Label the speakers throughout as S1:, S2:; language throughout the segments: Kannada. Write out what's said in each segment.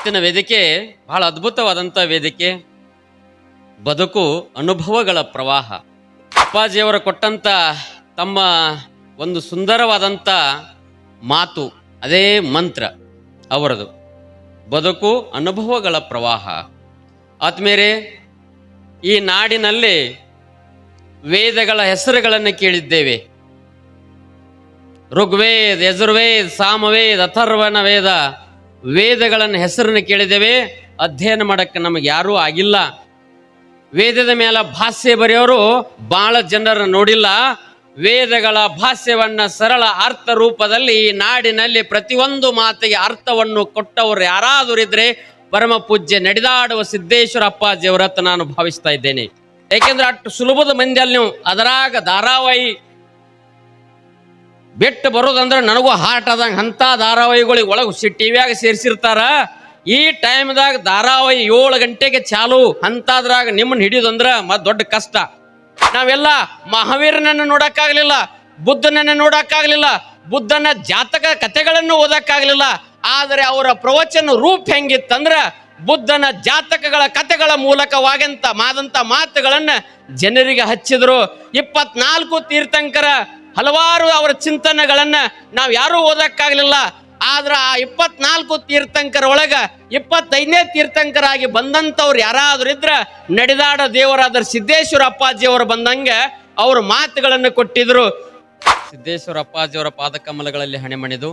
S1: ಇವತ್ತಿನ ವೇದಿಕೆ, ಬಹಳ ಅದ್ಭುತವಾದಂಥ ವೇದಿಕೆ. ಬದುಕು ಅನುಭವಗಳ ಪ್ರವಾಹ. ಅಪ್ಪಾಜಿಯವರು ಕೊಟ್ಟಂತ ತಮ್ಮ ಒಂದು ಸುಂದರವಾದಂಥ ಮಾತು, ಅದೇ ಮಂತ್ರ ಅವರದು. ಬದುಕು ಅನುಭವಗಳ ಪ್ರವಾಹ. ಆತ್ಮೇರೆ ಈ ನಾಡಿನಲ್ಲಿ ವೇದಗಳ ಹೆಸರುಗಳನ್ನು ಕೇಳಿದ್ದೇವೆ. ಋಗ್ವೇದ್, ಯಜುರ್ವೇದ್, ಸಾಮವೇದ್ ಅಥರ್ವಣ ವೇದ ವೇದಗಳನ್ನು ಹೆಸರನ್ನು ಕೇಳಿದ್ದೇವೆ. ಅಧ್ಯಯನ ಮಾಡಕ್ಕೆ ನಮಗೆ ಯಾರೂ ಆಗಿಲ್ಲ. ವೇದದ ಮೇಲೆ ಭಾಷ್ಯ ಬರೆಯೋರು ಬಹಳ ಜನರನ್ನು ನೋಡಿಲ್ಲ. ವೇದಗಳ ಭಾಷ್ಯವನ್ನ ಸರಳ ಅರ್ಥ ರೂಪದಲ್ಲಿ ನಾಡಿನಲ್ಲಿ ಪ್ರತಿಯೊಂದು ಮಾತಿಗೆ ಅರ್ಥವನ್ನು ಕೊಟ್ಟವರು ಯಾರಾದರೂ ಇದ್ರೆ ಪರಮ ಪೂಜ್ಯ ನಡೆದಾಡುವ ಸಿದ್ದೇಶ್ವರ ಅಪ್ಪಾಜಿಯವರತ್ತ ನಾನು ಭಾವಿಸ್ತಾ ಇದ್ದೇನೆ. ಏಕೆಂದ್ರೆ ಅಷ್ಟು ಸುಲಭದ ಮಂದಿಯಲ್ಲಿ ನೀವು ಅದರಾಗ ಧಾರಾವಾಹಿ ಬಿಟ್ಟು ಬರೋದಂದ್ರೆ ನನಗೂ ಹಾರ್ಟ್ ಆದಂಗೆ ಅಂಥ ಧಾರಾವಾಹಿಗಳಿಗೆ ಒಳಗೆ ಸಿ ಟಿವಿಯಾಗ ಸೇರಿಸಿರ್ತಾರ. ಈ ಟೈಮ್ದಾಗ ಧಾರಾವಾಹಿ ಏಳು ಗಂಟೆಗೆ ಚಾಲು. ಅಂತಾದ್ರಾಗ ನಿಮ್ಮನ್ನ ಹಿಡಿಯೋದಂದ್ರ ಮತ್ ದೊಡ್ಡ ಕಷ್ಟ. ನಾವೆಲ್ಲ ಮಹಾವೀರನನ್ನು ನೋಡೋಕ್ಕಾಗಲಿಲ್ಲ, ಬುದ್ಧನನ್ನು ನೋಡೋಕ್ಕಾಗಲಿಲ್ಲ, ಬುದ್ಧನ ಜಾತಕ ಕಥೆಗಳನ್ನು ಓದಕ್ಕಾಗ್ಲಿಲ್ಲ. ಆದರೆ ಅವರ ಪ್ರವಚನ ರೂಪ ಹೆಂಗಿತ್ತಂದ್ರೆ ಬುದ್ಧನ ಜಾತಕಗಳ ಕಥೆಗಳ ಮೂಲಕವಾಗಂತ ಮಾದಂತ ಮಾತುಗಳನ್ನು ಜನರಿಗೆ ಹಚ್ಚಿದರು. ಇಪ್ಪತ್ನಾಲ್ಕು ತೀರ್ಥಂಕರ ಹಲವಾರು ಅವರ ಚಿಂತನೆಗಳನ್ನ ನಾವು ಯಾರೂ ಓದಕ್ಕಾಗ್ಲಿಲ್ಲ. ಆದ್ರೆ ಆ ಇಪ್ಪತ್ನಾಲ್ಕು ತೀರ್ಥಂಕರ ಒಳಗ ಇಪ್ಪತ್ತೈದನೇ ತೀರ್ಥಂಕರಾಗಿ ಬಂದಂಥವ್ರು ಯಾರಾದ್ರೂ ಇದ್ರ ನಡೆದಾಡ ದೇವರಾದ ಸಿದ್ದೇಶ್ವರ ಅಪ್ಪಾಜಿಯವರು ಬಂದಂಗೆ ಅವ್ರ ಮಾತುಗಳನ್ನು ಕೊಟ್ಟಿದ್ರು. ಸಿದ್ದೇಶ್ವರ ಅಪ್ಪಾಜಿಯವರ ಪಾದಕಮಲಗಳಲ್ಲಿ ಹಣೆ ಮಣಿದು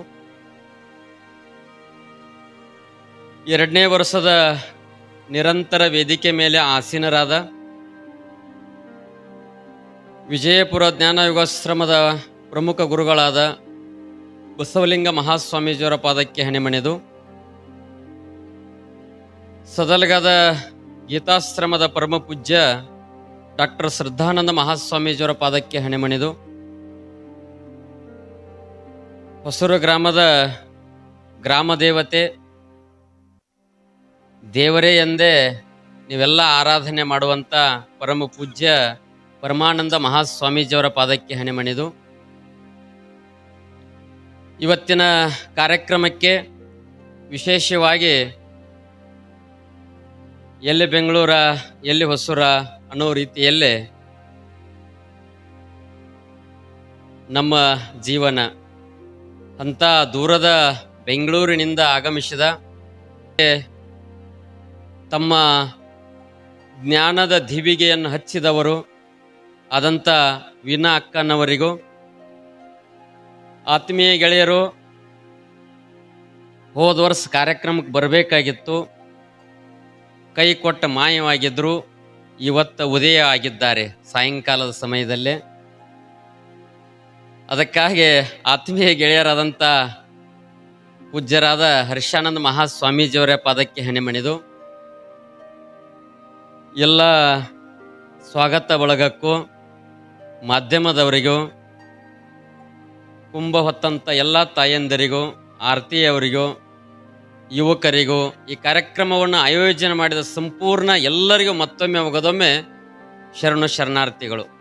S1: ಎರಡನೇ ವರ್ಷದ ನಿರಂತರ ವೇದಿಕೆ ಮೇಲೆ ಆಸೀನರಾದ ವಿಜಯಪುರ ಜ್ಞಾನ ಯುಗಾಶ್ರಮದ ಪ್ರಮುಖ ಗುರುಗಳಾದ ಬಸವಲಿಂಗ ಮಹಾಸ್ವಾಮೀಜಿಯವರ ಪಾದಕ್ಕೆ ಹಣೆಮಣೆದು. ಸದಲಗದ ಗೀತಾಶ್ರಮದ ಪರಮ ಪೂಜ್ಯ ಡಾಕ್ಟರ್ ಶ್ರದ್ಧಾನಂದ ಮಹಾಸ್ವಾಮೀಜಿಯವರ ಪಾದಕ್ಕೆ ಹಣೆಮಣೆದು. ಹೊಸೂರು ಗ್ರಾಮದ ಗ್ರಾಮ ದೇವತೆ, ದೇವರೇ ಎಂದೇ ನೀವೆಲ್ಲ ಆರಾಧನೆ ಮಾಡುವಂಥ ಪರಮ ಪೂಜ್ಯ ಪರಮಾನಂದ ಮಹಾಸ್ವಾಮೀಜಿಯವರ ಪಾದಕ್ಕೆ ಹಣೆಮಣಿದು ಇವತ್ತಿನ ಕಾರ್ಯಕ್ರಮಕ್ಕೆ ವಿಶೇಷವಾಗಿ ಎಲ್ಲಿ ಬೆಂಗಳೂರ, ಎಲ್ಲಿ ಹೊಸೂರ ಅನ್ನೋ ರೀತಿಯಲ್ಲೇ ನಮ್ಮ ಜೀವನ, ಅಂಥ ದೂರದ ಬೆಂಗಳೂರಿನಿಂದ ಆಗಮಿಸಿದ ತಮ್ಮ ಜ್ಞಾನದ ದಿವಿಗೆಯನ್ನು ಹಚ್ಚಿದವರು ಆದಂಥ ವೀಣಾ ಅಕ್ಕನವರಿಗೂ, ಆತ್ಮೀಯ ಗೆಳೆಯರು, ಹೋದ ವರ್ಷ ಕಾರ್ಯಕ್ರಮಕ್ಕೆ ಬರಬೇಕಾಗಿತ್ತು. ಕೈ ಕೊಟ್ಟ ಮಾಯವಾಗಿದ್ದರು ಇವತ್ತು ಉದಯ ಆಗಿದ್ದಾರೆ ಸಾಯಂಕಾಲದ ಸಮಯದಲ್ಲೇ. ಅದಕ್ಕಾಗಿ ಆತ್ಮೀಯ ಗೆಳೆಯರಾದಂಥ ಪೂಜ್ಯರಾದ ಹರ್ಷಾನಂದ ಮಹಾಸ್ವಾಮೀಜಿಯವರ ಪದಕ್ಕೆ ಹಣೆಮಣಿದು ಎಲ್ಲ ಸ್ವಾಗತ ಬಳಗಕ್ಕೂ ಮಾಧ್ಯಮದವರಿಗೂ ಕುಂಭ ಹೊತ್ತಂಥ ಎಲ್ಲ ತಾಯಂದಿರಿಗೂ, ಆರತಿಯವರಿಗೂ, ಯುವಕರಿಗೂ ಈ ಕಾರ್ಯಕ್ರಮವನ್ನು ಆಯೋಜನೆ ಮಾಡಿದ ಸಂಪೂರ್ಣ ಎಲ್ಲರಿಗೂ ಮತ್ತೊಮ್ಮೆ ಒಗದೊಮ್ಮೆ ಶರಣು ಶರಣಾರ್ಥಿಗಳು.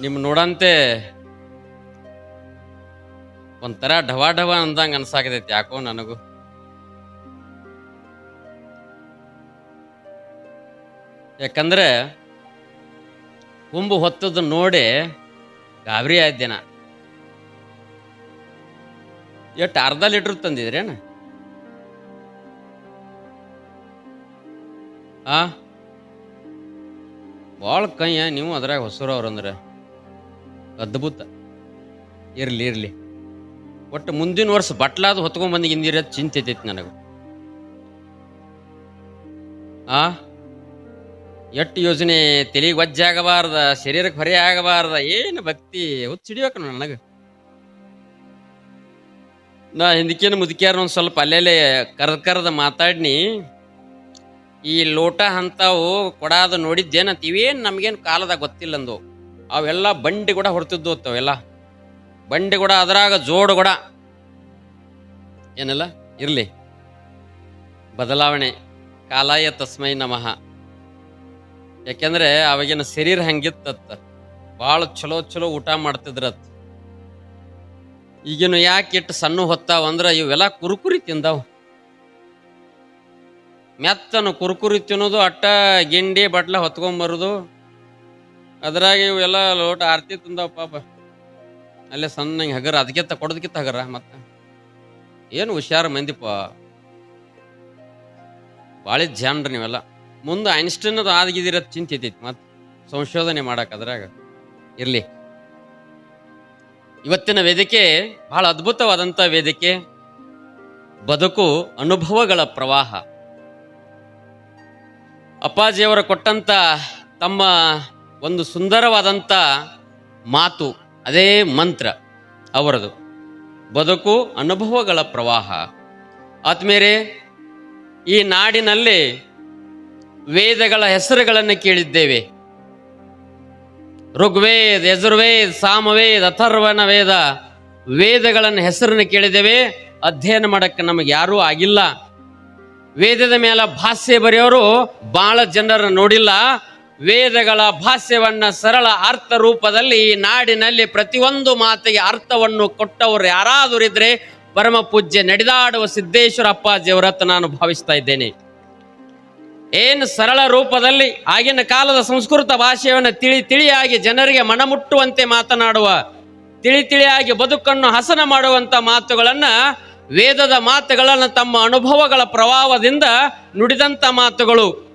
S1: ನಿಮ್ಮ ನೋಡಂತೆ ಒಂಥರ ಢವಾ ಢವ ಅಂದಂಗೆ ಅನ್ಸಾಕತೈತಿ ಯಾಕೋ ನನಗೂ. ಯಾಕಂದ್ರೆ ಕುಂಬು ಹೊತ್ತದ ನೋಡಿ ಗಾಬರಿ ಆಯ್ತು ದಿನ. ಎಷ್ಟು ಅರ್ಧ ಲೀಟ್ರ್ ತಂದಿದ್ರೇನು ಆ? ಭಾಳ ಕೈಯ ನೀವು ಅದ್ರಾಗ ಹೊಸರವ್ರು ಅಂದ್ರೆ. ಅದ್ಭುತ. ಇರ್ಲಿ ಇರ್ಲಿ. ಒಟ್ಟು ಮುಂದಿನ ವರ್ಷ ಬಟ್ಲಾದ ಹೊತ್ಕೊಂಡ್ ಹಿಂದಿರೋದು ಹಿಂದಿರ ಚಿಂತೆ ಐತೈತಿ ನನಗೆ. ಆ? ಎಟ್ಟು ಯೋಜನೆ ತಲೆಗೆ ಒಜ್ಜೆ ಆಗಬಾರ್ದ ಶರೀರಕ್ಕೆ ಹೊರೆ ಆಗಬಾರ್ದ ಏನು ಭಕ್ತಿ ಹುಚ್ಚಿಡಿಬೇಕು ನನಗೆ. ನಾ ಹಿಂದಕ್ಕೇನು ಮುದುಕ್ಯಾರ ಒಂದು ಸ್ವಲ್ಪ ಅಲ್ಲೆಲ್ಲೇ ಕರ್ದ ಕರ್ದ ಮಾತಾಡ್ನಿ. ಈ ಲೋಟ ಅಂತಾವು ಕೊಡಾದ ನೋಡಿದ್ದೇನಂತ ಇವೇನು ನಮಗೇನು ಕಾಲದಾಗ ಗೊತ್ತಿಲ್ಲ ಅಂದು ಅವೆಲ್ಲ ಬಂಡಿ ಕೂಡ ಹೊಡ್ತಿದ್ದು ಅವೆಲ್ಲ. ಬಂಡಿ ಕೂಡ ಅದ್ರಾಗ ಜೋಡು ಕೂಡ ಏನಲ್ಲ? ಇರಲಿ. ಬದಲಾವಣೆ. ಕಾಲಾಯ ತಸ್ಮೈ ನಮಃ. ಯಾಕೆಂದ್ರೆ ಅವಾಗಿನ ಶರೀರ ಹಂಗಿತ್ತತ್ತ. ಭಾಳ ಚಲೋ ಚಲೋ ಊಟ ಮಾಡ್ತಿದ್ರತ್. ಈಗಿನ ಯಾಕೆ ಇಟ್ಟು ಸಣ್ಣ ಹೊತ್ತಾವ ಅಂದ್ರೆ ಇವೆಲ್ಲ ಕುರುಕುರಿ ತಿಂದಾವ್. ಮೆತ್ತನು ಕುರುಕುರಿ ತಿನ್ನೋದು, ಅಟ್ಟ ಗಿಂಡಿ, ಬಟ್ಲ ಹೊತ್ಕೊಂಬರೋದು ಅದ್ರಾಗ ಇವೆಲ್ಲ ಲೋಟ ಆರ್ತಿ ತಿಂದಾವ ಪಾಪ. ಅಲ್ಲೇ ಸಣ್ಣ ಹಗರ ಅದಕ್ಕಿಂತ ಕೊಡೋದಕ್ಕಿತ್ತ ಹಗರ ಮತ್ತೆ. ಏನು ಹುಷಾರು ಮಂದಿಪ್ಪ. ಭಾಳ ಜನ್ರಿ ನೀವೆಲ್ಲ. ಮುಂದೆ ಐನ್ಸ್ಟೈನ್ ಅದು ಆದಗಿದಿರ ಚಿಂತೆ ಐತಿ ಮತ್ತೆ ಸಂಶೋಧನೆ ಮಾಡಕ್ಕೆ ಅದ್ರಾಗ ಇರ್ಲಿ. ಇವತ್ತಿನ ವೇದಿಕೆ ಬಹಳ ಅದ್ಭುತವಾದಂಥ ವೇದಿಕೆ. ಬದುಕು ಅನುಭವಗಳ ಪ್ರವಾಹ. ಅಪ್ಪಾಜಿಯವರು ಕೊಟ್ಟಂತ ತಮ್ಮ ಒಂದು ಸುಂದರವಾದಂಥ ಮಾತು, ಅದೇ ಮಂತ್ರ ಅವರದು. ಬದುಕು ಅನುಭವಗಳ ಪ್ರವಾಹ. ಆತ್ಮೇರೆ ಈ ನಾಡಿನಲ್ಲಿ ವೇದಗಳ ಹೆಸರುಗಳನ್ನು ಕೇಳಿದ್ದೇವೆ. ಋಗ್ವೇದ, ಯಜುರ್ವೇದ, ಸಾಮವೇದ ಅಥರ್ವನ ವೇದ ವೇದಗಳನ್ನು ಹೆಸರನ್ನು ಕೇಳಿದ್ದೇವೆ. ಅಧ್ಯಯನ ಮಾಡಕ್ಕೆ ನಮಗೆ ಯಾರೂ ಆಗಿಲ್ಲ. ವೇದದ ಮೇಲೆ ಭಾಷ್ಯ ಬರೆಯೋರು ಬಹಳ ಜನರನ್ನು ನೋಡಿಲ್ಲ. ವೇದಗಳ ಭಾಷ್ಯವನ್ನ ಸರಳ ಅರ್ಥ ರೂಪದಲ್ಲಿ ನಾಡಿನಲ್ಲಿ ಪ್ರತಿಯೊಂದು ಮಾತಿಗೆ ಅರ್ಥವನ್ನು ಕೊಟ್ಟವರು ಯಾರಾದರೂ ಇದ್ರೆ ಪರಮ ಪೂಜ್ಯ ನಡೆದಾಡುವ ಸಿದ್ದೇಶ್ವರ ಅಪ್ಪಾಜಿಯವರತ್ತ ನಾನು ಭಾವಿಸ್ತಾ ಇದ್ದೇನೆ. ಏನು ಸರಳ ರೂಪದಲ್ಲಿ ಆಗಿನ ಕಾಲದ ಸಂಸ್ಕೃತ ಭಾಷೆಯನ್ನು ತಿಳಿ ತಿಳಿಯಾಗಿ ಜನರಿಗೆ ಮನಮುಟ್ಟುವಂತೆ ಮಾತನಾಡುವ, ತಿಳಿ ತಿಳಿಯಾಗಿ ಬದುಕನ್ನು ಹಸನ ಮಾಡುವಂತ ಮಾತುಗಳನ್ನ, ವೇದದ ಮಾತುಗಳನ್ನು ತಮ್ಮ ಅನುಭವಗಳ ಪ್ರಭಾವದಿಂದ ನುಡಿದಂತ ಮಾತುಗಳು.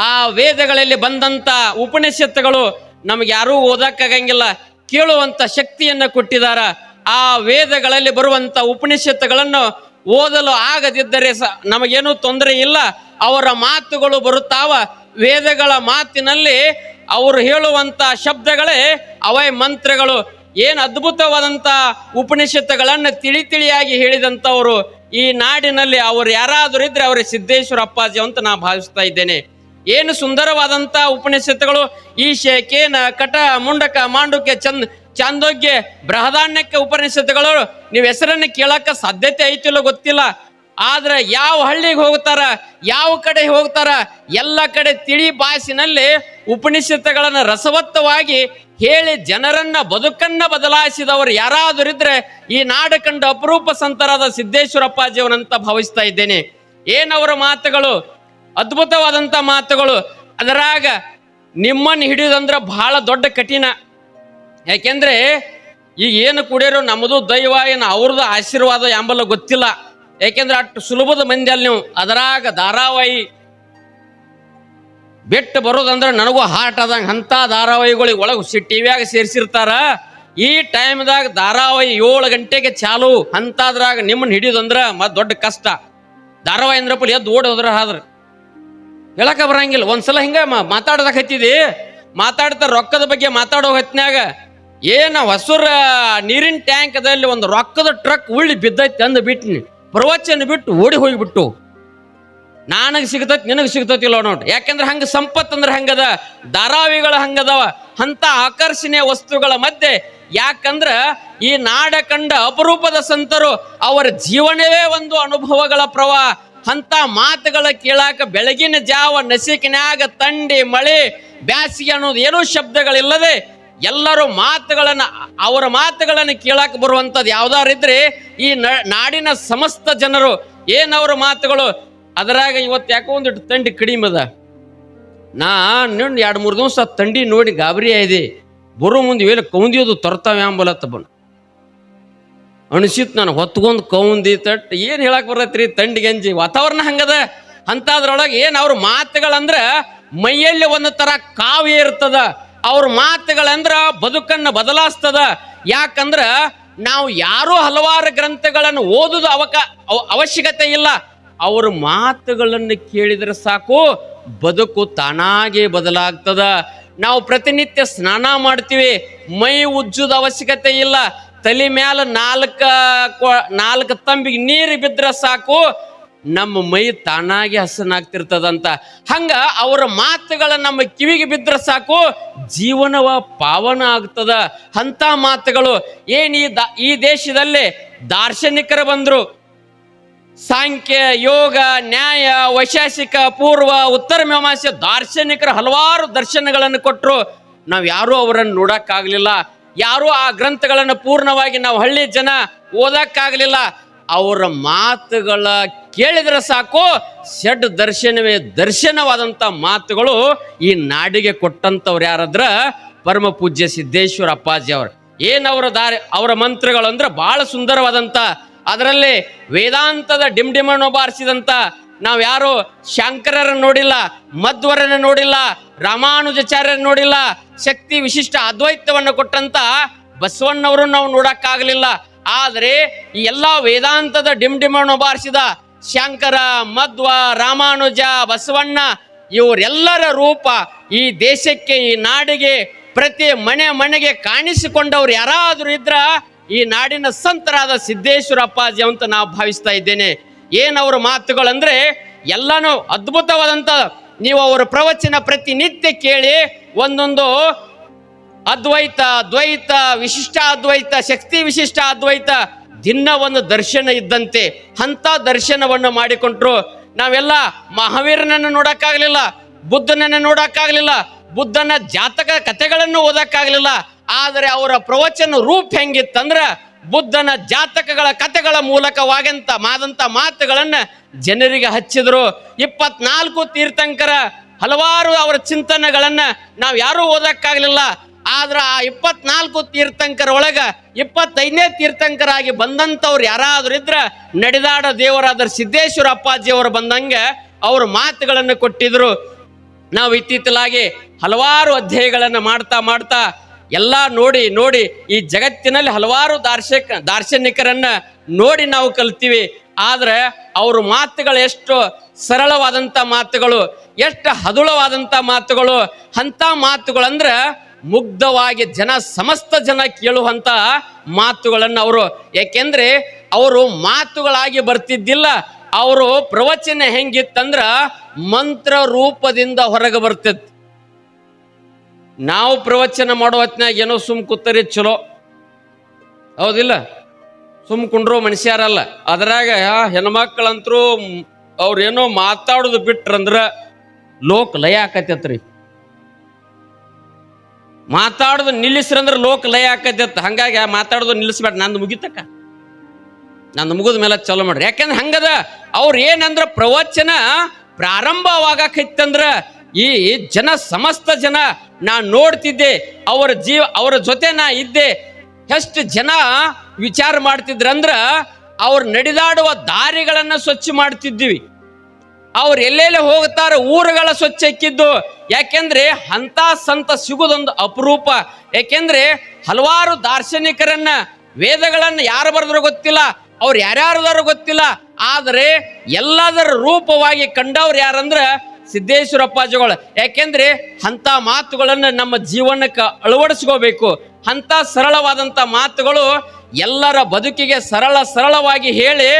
S1: ಆ ವೇದಗಳಲ್ಲಿ ಬಂದಂತ ಉಪನಿಷತ್ತುಗಳು ನಮ್ಗೆ ಯಾರೂ ಓದಕ್ಕಾಗಂಗಿಲ್ಲ ಕೇಳುವಂತ ಶಕ್ತಿಯನ್ನ ಕೊಟ್ಟಿದಾರ. ಆ ವೇದಗಳಲ್ಲಿ ಬರುವಂತ ಉಪನಿಷತ್ತುಗಳನ್ನು ಓದಲು ಆಗದಿದ್ದರೆ ಸ ನಮಗೇನೂ ತೊಂದರೆ ಇಲ್ಲ. ಅವರ ಮಾತುಗಳು ಬರುತ್ತಾವ. ವೇದಗಳ ಮಾತಿನಲ್ಲಿ ಅವರು ಹೇಳುವಂಥ ಶಬ್ದಗಳೇ ಅವೇ ಮಂತ್ರಗಳು. ಏನು ಅದ್ಭುತವಾದಂತ ಉಪನಿಷತ್ತುಗಳನ್ನು ತಿಳಿ ತಿಳಿಯಾಗಿ ಹೇಳಿದಂಥವರು ಈ ನಾಡಿನಲ್ಲಿ ಅವರು ಯಾರಾದರೂ ಇದ್ರೆ ಅವರೇ ಸಿದ್ದೇಶ್ವರ ಅಪ್ಪಾಜಿ ಅಂತ ನಾ ಭಾವಿಸ್ತಾ ಇದ್ದೇನೆ. ಏನು ಸುಂದರವಾದಂತ ಉಪನಿಷತ್ತುಗಳು. ಈಶೆ ಕೇನ ಕಟ ಮುಂಡಕ ಮಾಂಡುಕ್ಯ ಚಂದ್ ಚಾಂದೋಗ್ಯ ಬೃಹದಾಣ್ಯಕ್ಕೆ ಉಪನಿಷತ್ತುಗಳು ನೀವು ಹೆಸರನ್ನು ಕೇಳಕ್ಕೆ ಸಾಧ್ಯತೆ ಐತಿಲ್ಲ ಗೊತ್ತಿಲ್ಲ. ಆದ್ರೆ ಯಾವ ಹಳ್ಳಿಗೆ ಹೋಗ್ತಾರ, ಯಾವ ಕಡೆ ಹೋಗ್ತಾರ, ಎಲ್ಲ ಕಡೆ ತಿಳಿ ಭಾಷಿನಲ್ಲಿ ಉಪನಿಷತ್ತುಗಳನ್ನ ರಸವತ್ತವಾಗಿ ಹೇಳಿ ಜನರನ್ನ ಬದುಕನ್ನ ಬದಲಾಯಿಸಿದವರು ಯಾರಾದರೂ ಇದ್ರೆ ಈ ನಾಡು ಕಂಡ ಅಪರೂಪ ಸಂತರಾದ ಸಿದ್ದೇಶ್ವರಪ್ಪಾಜಿಯವನಂತ ಭಾವಿಸ್ತಾ ಇದ್ದೇನೆ. ಏನವರ ಮಾತುಗಳು? ಅದ್ಭುತವಾದಂಥ ಮಾತುಗಳು. ಅದರಾಗ ನಿಮ್ಮನ್ನು ಹಿಡಿಯೋದಂದ್ರೆ ಬಹಳ ದೊಡ್ಡ ಕಠಿಣ. ಯಾಕೆಂದ್ರೆ ಈಗ ಏನು ಕುಡಿಯೋರು ನಮ್ಮದು ದೈವ, ಏನು ಅವ್ರದ್ದು ಆಶೀರ್ವಾದ ಎಂಬಲ್ಲ ಗೊತ್ತಿಲ್ಲ. ಯಾಕೆಂದ್ರೆ ಅಷ್ಟು ಸುಲಭದ ಮಂದಿ ಅಲ್ಲಿ ನೀವು ಅದರಾಗ ಧಾರಾವಾಹಿ ಬಿಟ್ಟು ಬರೋದಂದ್ರೆ ನನಗೂ ಹಾರ್ಟ್ ಆದಂಗೆ ಅಂಥ ಧಾರಾವಾಹಿಗಳಿಗೆ ಒಳಗೆ ಟಿವಿಯಾಗ ಸೇರಿಸಿರ್ತಾರ. ಈ ಟೈಮ್ದಾಗ ಧಾರಾವಾಹಿ ಏಳು ಗಂಟೆಗೆ ಚಾಲು ಅಂತಾದ್ರಾಗ ನಿಮ್ಮನ್ನ ಹಿಡಿಯೋದಂದ್ರೆ ಮತ್ತೆ ದೊಡ್ಡ ಕಷ್ಟ. ಧಾರಾವಾಹಿ ಅಂದ್ರಪ್ಪ ಎದ್ದು ಓಡೋದ್ರ ಆದ್ರ. ಹೇಳಕ ಬರಂಗಿಲ್ಲ. ಒಂದ್ಸಲ ಹಿಂಗ ಮ- ಮಾತಾಡೋದಕ್ ಹತ್ತಿದಿ. ಮಾತಾಡ್ತಾ ರೊಕ್ಕದ ಬಗ್ಗೆ ಮಾತಾಡೋ ಹೊತ್ನ್ಯಾಗ ಏನ ಹೊಸರ ನೀರಿನ ಟ್ಯಾಂಕ್ದಲ್ಲಿ ಒಂದು ರೊಕ್ಕದ ಟ್ರಕ್ ಉಳ್ಳಿ ಬಿದ್ದೈತಿ ಅಂದು ಬಿಟ್ಟಿನಿ ಪ್ರವಚನ ಬಿಟ್ಟು ಓಡಿ ಹೋಗಿಬಿಟ್ಟು. ನನಗೆ ಸಿಗ್ತೈತಿ, ನಿನಗೆ ಸಿಗ್ತೈತಿಲ್ಲ ನೋಡ್ರಿ ಯಾಕಂದ್ರೆ ಹಂಗ ಸಂಪತ್ ಅಂದ್ರೆ ಹಂಗದ, ಧಾರಾವಿಗಳು ಹಂಗದವ. ಅಂತ ಆಕರ್ಷಣೀಯ ವಸ್ತುಗಳ ಮಧ್ಯೆ ಯಾಕಂದ್ರ ಈ ನಾಡ ಕಂಡ ಅಪರೂಪದ ಸಂತರು ಅವರ ಜೀವನವೇ ಒಂದು ಅನುಭವಗಳ ಪ್ರವಾಹ. ಅಂತ ಮಾತುಗಳ ಕೇಳಾಕ ಬೆಳಗಿನ ಜಾವ ನಸಿಕಿನ್ಯಾಗ ತಂಡಿ, ಮಳೆ, ಬ್ಯಾಸಿಗೆ ಅನ್ನೋದು ಏನೂ ಶಬ್ದಗಳಿಲ್ಲದೆ ಎಲ್ಲರೂ ಮಾತುಗಳನ್ನು, ಅವರ ಮಾತುಗಳನ್ನು ಕೇಳಾಕ ಬರುವಂಥದ್ದು ಯಾವ್ದಾರಿದ್ರೆ ಈ ನಾಡಿನ ಸಮಸ್ತ ಜನರು ಏನವರ ಮಾತುಗಳು? ಅದರಾಗ ಇವತ್ತು ಯಾಕೋ ಒಂದಿಟ್ಟು ತಂಡಿ ಕಡಿಮೆ ಅದ. ನಾ ನಿನ್ನ ಎರಡು ಮೂರು ದಿವಸ ತಂಡಿ ನೋಡಿ ಗಾಬರಿ ಆಯ್ದೆ. ಬರೋ ಮುಂದೆ ಏನು ಕೌಂದಿಯೋದು ತರ್ತಾವೆ ಅಂಬಲತ್ತ ಅನಿಸಿತ್ ನಾನು ಹೊತ್ಕೊಂಡ್ ಕೌಂದಿ ತಟ್, ಏನು ಹೇಳಕ್ ಬರತ್ರಿ ತಂಡಿ ಗಂಜಿ? ವಾತಾವರಣ ಹಂಗದ? ಅಂತಾದ್ರೊಳಗೆ ಏನು ಅವ್ರ ಮಾತುಗಳಂದ್ರ ಮೈಯಲ್ಲಿ ಒಂದು ತರ ಕಾವ್ಯ ಇರ್ತದ. ಅವ್ರ ಮಾತುಗಳಂದ್ರ ಬದುಕನ್ನು ಬದಲಾಸ್ತದ. ಯಾಕಂದ್ರ ನಾವು ಯಾರೂ ಹಲವಾರು ಗ್ರಂಥಗಳನ್ನು ಓದುದು ಅವಕ ಅವ- ಅವಶ್ಯಕತೆ ಇಲ್ಲ. ಅವ್ರ ಮಾತುಗಳನ್ನು ಕೇಳಿದ್ರೆ ಸಾಕು, ಬದುಕು ತಾನಾಗೆ ಬದಲಾಗ್ತದ. ನಾವು ಪ್ರತಿನಿತ್ಯ ಸ್ನಾನ ಮಾಡ್ತೀವಿ, ಮೈ ಉಜ್ಜುದ ಅವಶ್ಯಕತೆ ಇಲ್ಲ. ತಲೆ ಮ್ಯಾಲ ನಾಲ್ಕು ನಾಲ್ಕು ತಂಬಿಗೆ ನೀರು ಬಿದ್ದರೆ ಸಾಕು ನಮ್ಮ ಮೈ ತಾನಾಗಿ ಹಸನಾಗ್ತಿರ್ತದಂತ. ಹಂಗ ಅವರ ಮಾತುಗಳ ನಮ್ಮ ಕಿವಿಗೆ ಬಿದ್ದರೆ ಸಾಕು, ಜೀವನವ ಪಾವನ ಆಗ್ತದ. ಅಂತ ಮಾತುಗಳು. ಏನು ಈ ದ- ಈ ದೇಶದಲ್ಲಿ ದಾರ್ಶನಿಕರು ಬಂದರು. ಸಾಂಖ್ಯ, ಯೋಗ, ನ್ಯಾಯ, ವೈಶಾಸಿಕ, ಪೂರ್ವ, ಉತ್ತರ ಮೀಮಾಂಸೆ ದಾರ್ಶನಿಕರು ಹಲವಾರು ದರ್ಶನಗಳನ್ನು ಕೊಟ್ಟರು ನಾವು ಯಾರೂ ಅವರನ್ನು ನೋಡೋಕ್ಕಾಗಲಿಲ್ಲ. ಯಾರೂ ಆ ಗ್ರಂಥಗಳನ್ನು ಪೂರ್ಣವಾಗಿ ನಾವು ಹಳ್ಳಿ ಜನ ಓದೋಕ್ಕಾಗಲಿಲ್ಲ. ಅವರ ಮಾತುಗಳ ಕೇಳಿದ್ರೆ ಸಾಕು ಷಡ್ ದರ್ಶನವೇ ದರ್ಶನವಾದಂಥ ಮಾತುಗಳು ಈ ನಾಡಿಗೆ ಕೊಟ್ಟಂಥವ್ರು ಯಾರಾದ್ರ? ಪರಮ ಪೂಜ್ಯ ಸಿದ್ದೇಶ್ವರ ಅಪ್ಪಾಜಿ ಅವರು. ಏನವರ ದಾರಿ, ಅವರ ಮಂತ್ರಗಳು ಅಂದ್ರೆ ಬಹಳ ಸುಂದರವಾದಂಥ ಅದರಲ್ಲಿ ವೇದಾಂತದ ಡಿಮ್ಡಿಮನ್ನು ಬಾರಿಸಿದಂಥ ನಾವು ಯಾರು ಶಂಕರರನ್ನು ನೋಡಿಲ್ಲ, ಮಧ್ವರನ್ನ ನೋಡಿಲ್ಲ ರಾಮಾನುಜಾಚಾರ್ಯರ ನೋಡಿಲ್ಲ, ಶಕ್ತಿ ವಿಶಿಷ್ಟ ಅದ್ವೈತವನ್ನು ಕೊಟ್ಟಂತ ಬಸವಣ್ಣವರು ನಾವು ನೋಡಕ್ಕಾಗಲಿಲ್ಲ. ಆದರೆ ಈ ಎಲ್ಲ ವೇದಾಂತದ ಡಿಮ್ಡಿಮಣ್ಣು ಬಾರಿಸಿದ ಶಂಕರ, ಮಧ್ವ, ರಾಮಾನುಜ, ಬಸವಣ್ಣ ಇವರೆಲ್ಲರ ರೂಪ ಈ ದೇಶಕ್ಕೆ, ಈ ನಾಡಿಗೆ ಪ್ರತಿ ಮನೆ ಮನೆಗೆ ಕಾಣಿಸಿಕೊಂಡವ್ರು ಯಾರಾದರೂ ಇದ್ರ ಈ ನಾಡಿನ ಸಂತರಾದ ಸಿದ್ದೇಶ್ವರ ಅಪ್ಪಾಜಿ ಅಂತ ನಾವು ಭಾವಿಸ್ತಾ ಇದ್ದೇನೆ. ಏನವರ ಮಾತುಗಳಂದ್ರೆ ಎಲ್ಲಾನು ಅದ್ಭುತವಾದಂತ ನೀವು ಅವರ ಪ್ರವಚನ ಪ್ರತಿನಿತ್ಯ ಕೇಳಿ ಒಂದೊಂದು ಅದ್ವೈತ, ದ್ವೈತ ವಿಶಿಷ್ಟ ಅದ್ವೈತ ಶಕ್ತಿ ವಿಶಿಷ್ಟ ಅದ್ವೈತ ದಿನ ಒಂದು ದರ್ಶನ ಇದ್ದಂತೆ ಅಂತ ದರ್ಶನವನ್ನು ಮಾಡಿಕೊಂಡ್ರು. ನಾವೆಲ್ಲ ಮಹಾವೀರನನ್ನು ನೋಡೋಕ್ಕಾಗಲಿಲ್ಲ, ಬುದ್ಧನನ್ನು ನೋಡೋಕ್ಕಾಗಲಿಲ್ಲ, ಬುದ್ಧನ ಜಾತಕ ಕಥೆಗಳನ್ನು ಓದೋಕ್ಕಾಗಲಿಲ್ಲ. ಆದರೆ ಅವರ ಪ್ರವಚನ ರೂಪ ಹೆಂಗಿತ್ತಂದ್ರ ಬುದ್ಧನ ಜಾತಕಗಳ ಕಥೆಗಳ ಮೂಲಕವಾಗಂತ ಮಾದಂತ ಮಾತುಗಳನ್ನು ಜನರಿಗೆ ಹಚ್ಚಿದ್ರು. ಇಪ್ಪತ್ನಾಲ್ಕು ತೀರ್ಥಂಕರ ಹಲವಾರು ಅವರ ಚಿಂತನೆಗಳನ್ನು ನಾವು ಯಾರೂ ಓದಕ್ಕಾಗ್ಲಿಲ್ಲ. ಆದ್ರ ಆ ಇಪ್ಪತ್ನಾಲ್ಕು ತೀರ್ಥಂಕರ ಒಳಗ ಇಪ್ಪತ್ತೈದನೇ ತೀರ್ಥಂಕರಾಗಿ ಬಂದಂಥವ್ರು ಯಾರಾದ್ರೂ ಇದ್ರ ನಡೆದಾಡ ದೇವರಾದ ಸಿದ್ದೇಶ್ವರ ಅಪ್ಪಾಜಿ ಅವರು ಬಂದಂಗೆ ಅವ್ರ ಮಾತುಗಳನ್ನು ಕೊಟ್ಟಿದ್ರು. ನಾವು ಇತ್ತೀಚಲಾಗಿ ಹಲವಾರು ಅಧ್ಯಾಯಗಳನ್ನು ಮಾಡ್ತಾ ಮಾಡ್ತಾ ಎಲ್ಲ ನೋಡಿ ನೋಡಿ ಈ ಜಗತ್ತಿನಲ್ಲಿ ಹಲವಾರು ದಾರ್ಶಕ ದಾರ್ಶನಿಕರನ್ನ ನೋಡಿ ನಾವು ಕಲ್ತೀವಿ. ಆದ್ರೆ ಅವ್ರ ಮಾತುಗಳು ಎಷ್ಟು ಸರಳವಾದಂಥ ಮಾತುಗಳು, ಎಷ್ಟು ಹದುಳವಾದಂಥ ಮಾತುಗಳು, ಅಂಥ ಮಾತುಗಳಂದ್ರೆ ಮುಗ್ಧವಾಗಿ ಜನ, ಸಮಸ್ತ ಜನ ಕೇಳುವಂತ ಮಾತುಗಳನ್ನು ಅವರು. ಯಾಕೆಂದ್ರೆ ಅವರು ಮಾತುಗಳಾಗಿ ಬರ್ತಿದ್ದಿಲ್ಲ, ಅವರು ಪ್ರವಚನ ಹೆಂಗಿತ್ತಂದ್ರ ಮಂತ್ರ ರೂಪದಿಂದ ಹೊರಗೆ ಬರ್ತಿತ್ತು. ನಾವು ಪ್ರವಚನ ಮಾಡೋ ಹೊತ್ನ್ಯಾಗ ಏನೋ ಸುಮ್ ಕೂತರಿ ಚಲೋ. ಹೌದಿಲ್ಲ? ಸುಮ್ ಕುಂಡ್ರೋ ಮನುಷ್ಯರಲ್ಲ. ಅದ್ರಾಗ ಹೆಣ್ಮಕ್ಳಂತರೂ ಅವ್ರೇನೋ ಮಾತಾಡೋದು ಬಿಟ್ರಂದ್ರ ಲೋಕ ಲಯ ಆಕತ್ತೈತ್ರಿ. ಮಾತಾಡೋದು ನಿಲ್ಲಿಸ್ರಂದ್ರೆ ಲೋಕ ಲಯ ಆಕತ್ತೈತ್ ಹಂಗಾಗಿ ಮಾತಾಡೋದು ನಿಲ್ಲಿಸ್ಬೇಡ. ನಂದು ಮುಗಿತಕ್ಕ. ನಂದು ಮುಗಿದ ಮೇಲೆ ಚಲೋ ಮಾಡ್ರಿ. ಯಾಕಂದ್ರೆ ಹಂಗದ ಅವ್ರು ಏನಂದ್ರ ಪ್ರವಚನ ಪ್ರಾರಂಭವಾಗಕೈತಂದ್ರ ಈ ಜನ ಸಮಸ್ತ ಜನ ನಾ ನೋಡ್ತಿದ್ದೆ, ಅವರ ಜೀವ, ಅವರ ಜೊತೆ ನಾ ಇದ್ದೆ, ಎಷ್ಟು ಜನ ವಿಚಾರ ಮಾಡ್ತಿದ್ರಂದ್ರ ಅವ್ರು ನಡೆದಾಡುವ ದಾರಿಗಳನ್ನ ಸ್ವಚ್ಛ ಮಾಡ್ತಿದ್ವಿ ಅವ್ರು ಎಲ್ಲೆಲ್ಲಿ ಹೋಗ್ತಾರೆ, ಊರುಗಳ ಸ್ವಚ್ಛ ಇಕ್ಕಿದ್ದು. ಯಾಕೆಂದ್ರೆ ಹಂತ ಸಂತ ಸಿಗುದೊಂದು ಅಪರೂಪ. ಯಾಕೆಂದ್ರೆ ಹಲವಾರು ದಾರ್ಶನಿಕರನ್ನ, ವೇದಗಳನ್ನ ಯಾರು ಬರೆದ್ರು ಗೊತ್ತಿಲ್ಲ, ಅವ್ರು ಯಾರ್ಯಾರದಾರು ಗೊತ್ತಿಲ್ಲ. ಆದರೆ ಎಲ್ಲದರ ರೂಪವಾಗಿ ಕಂಡವ್ರು ಯಾರಂದ್ರ ಸಿದ್ದೇಶ್ವರ ಅಪ್ಪಾಜಿಗಳು ಯಾಕೆಂದ್ರೆ ಅಂತ ಮಾತುಗಳನ್ನು ನಮ್ಮ ಜೀವನಕ್ಕೆ ಅಳವಡಿಸ್ಕೋಬೇಕು. ಅಂತ ಸರಳವಾದಂಥ ಮಾತುಗಳು ಎಲ್ಲರ ಬದುಕಿಗೆ ಸರಳ ಸರಳವಾಗಿ ಹೇಳಿ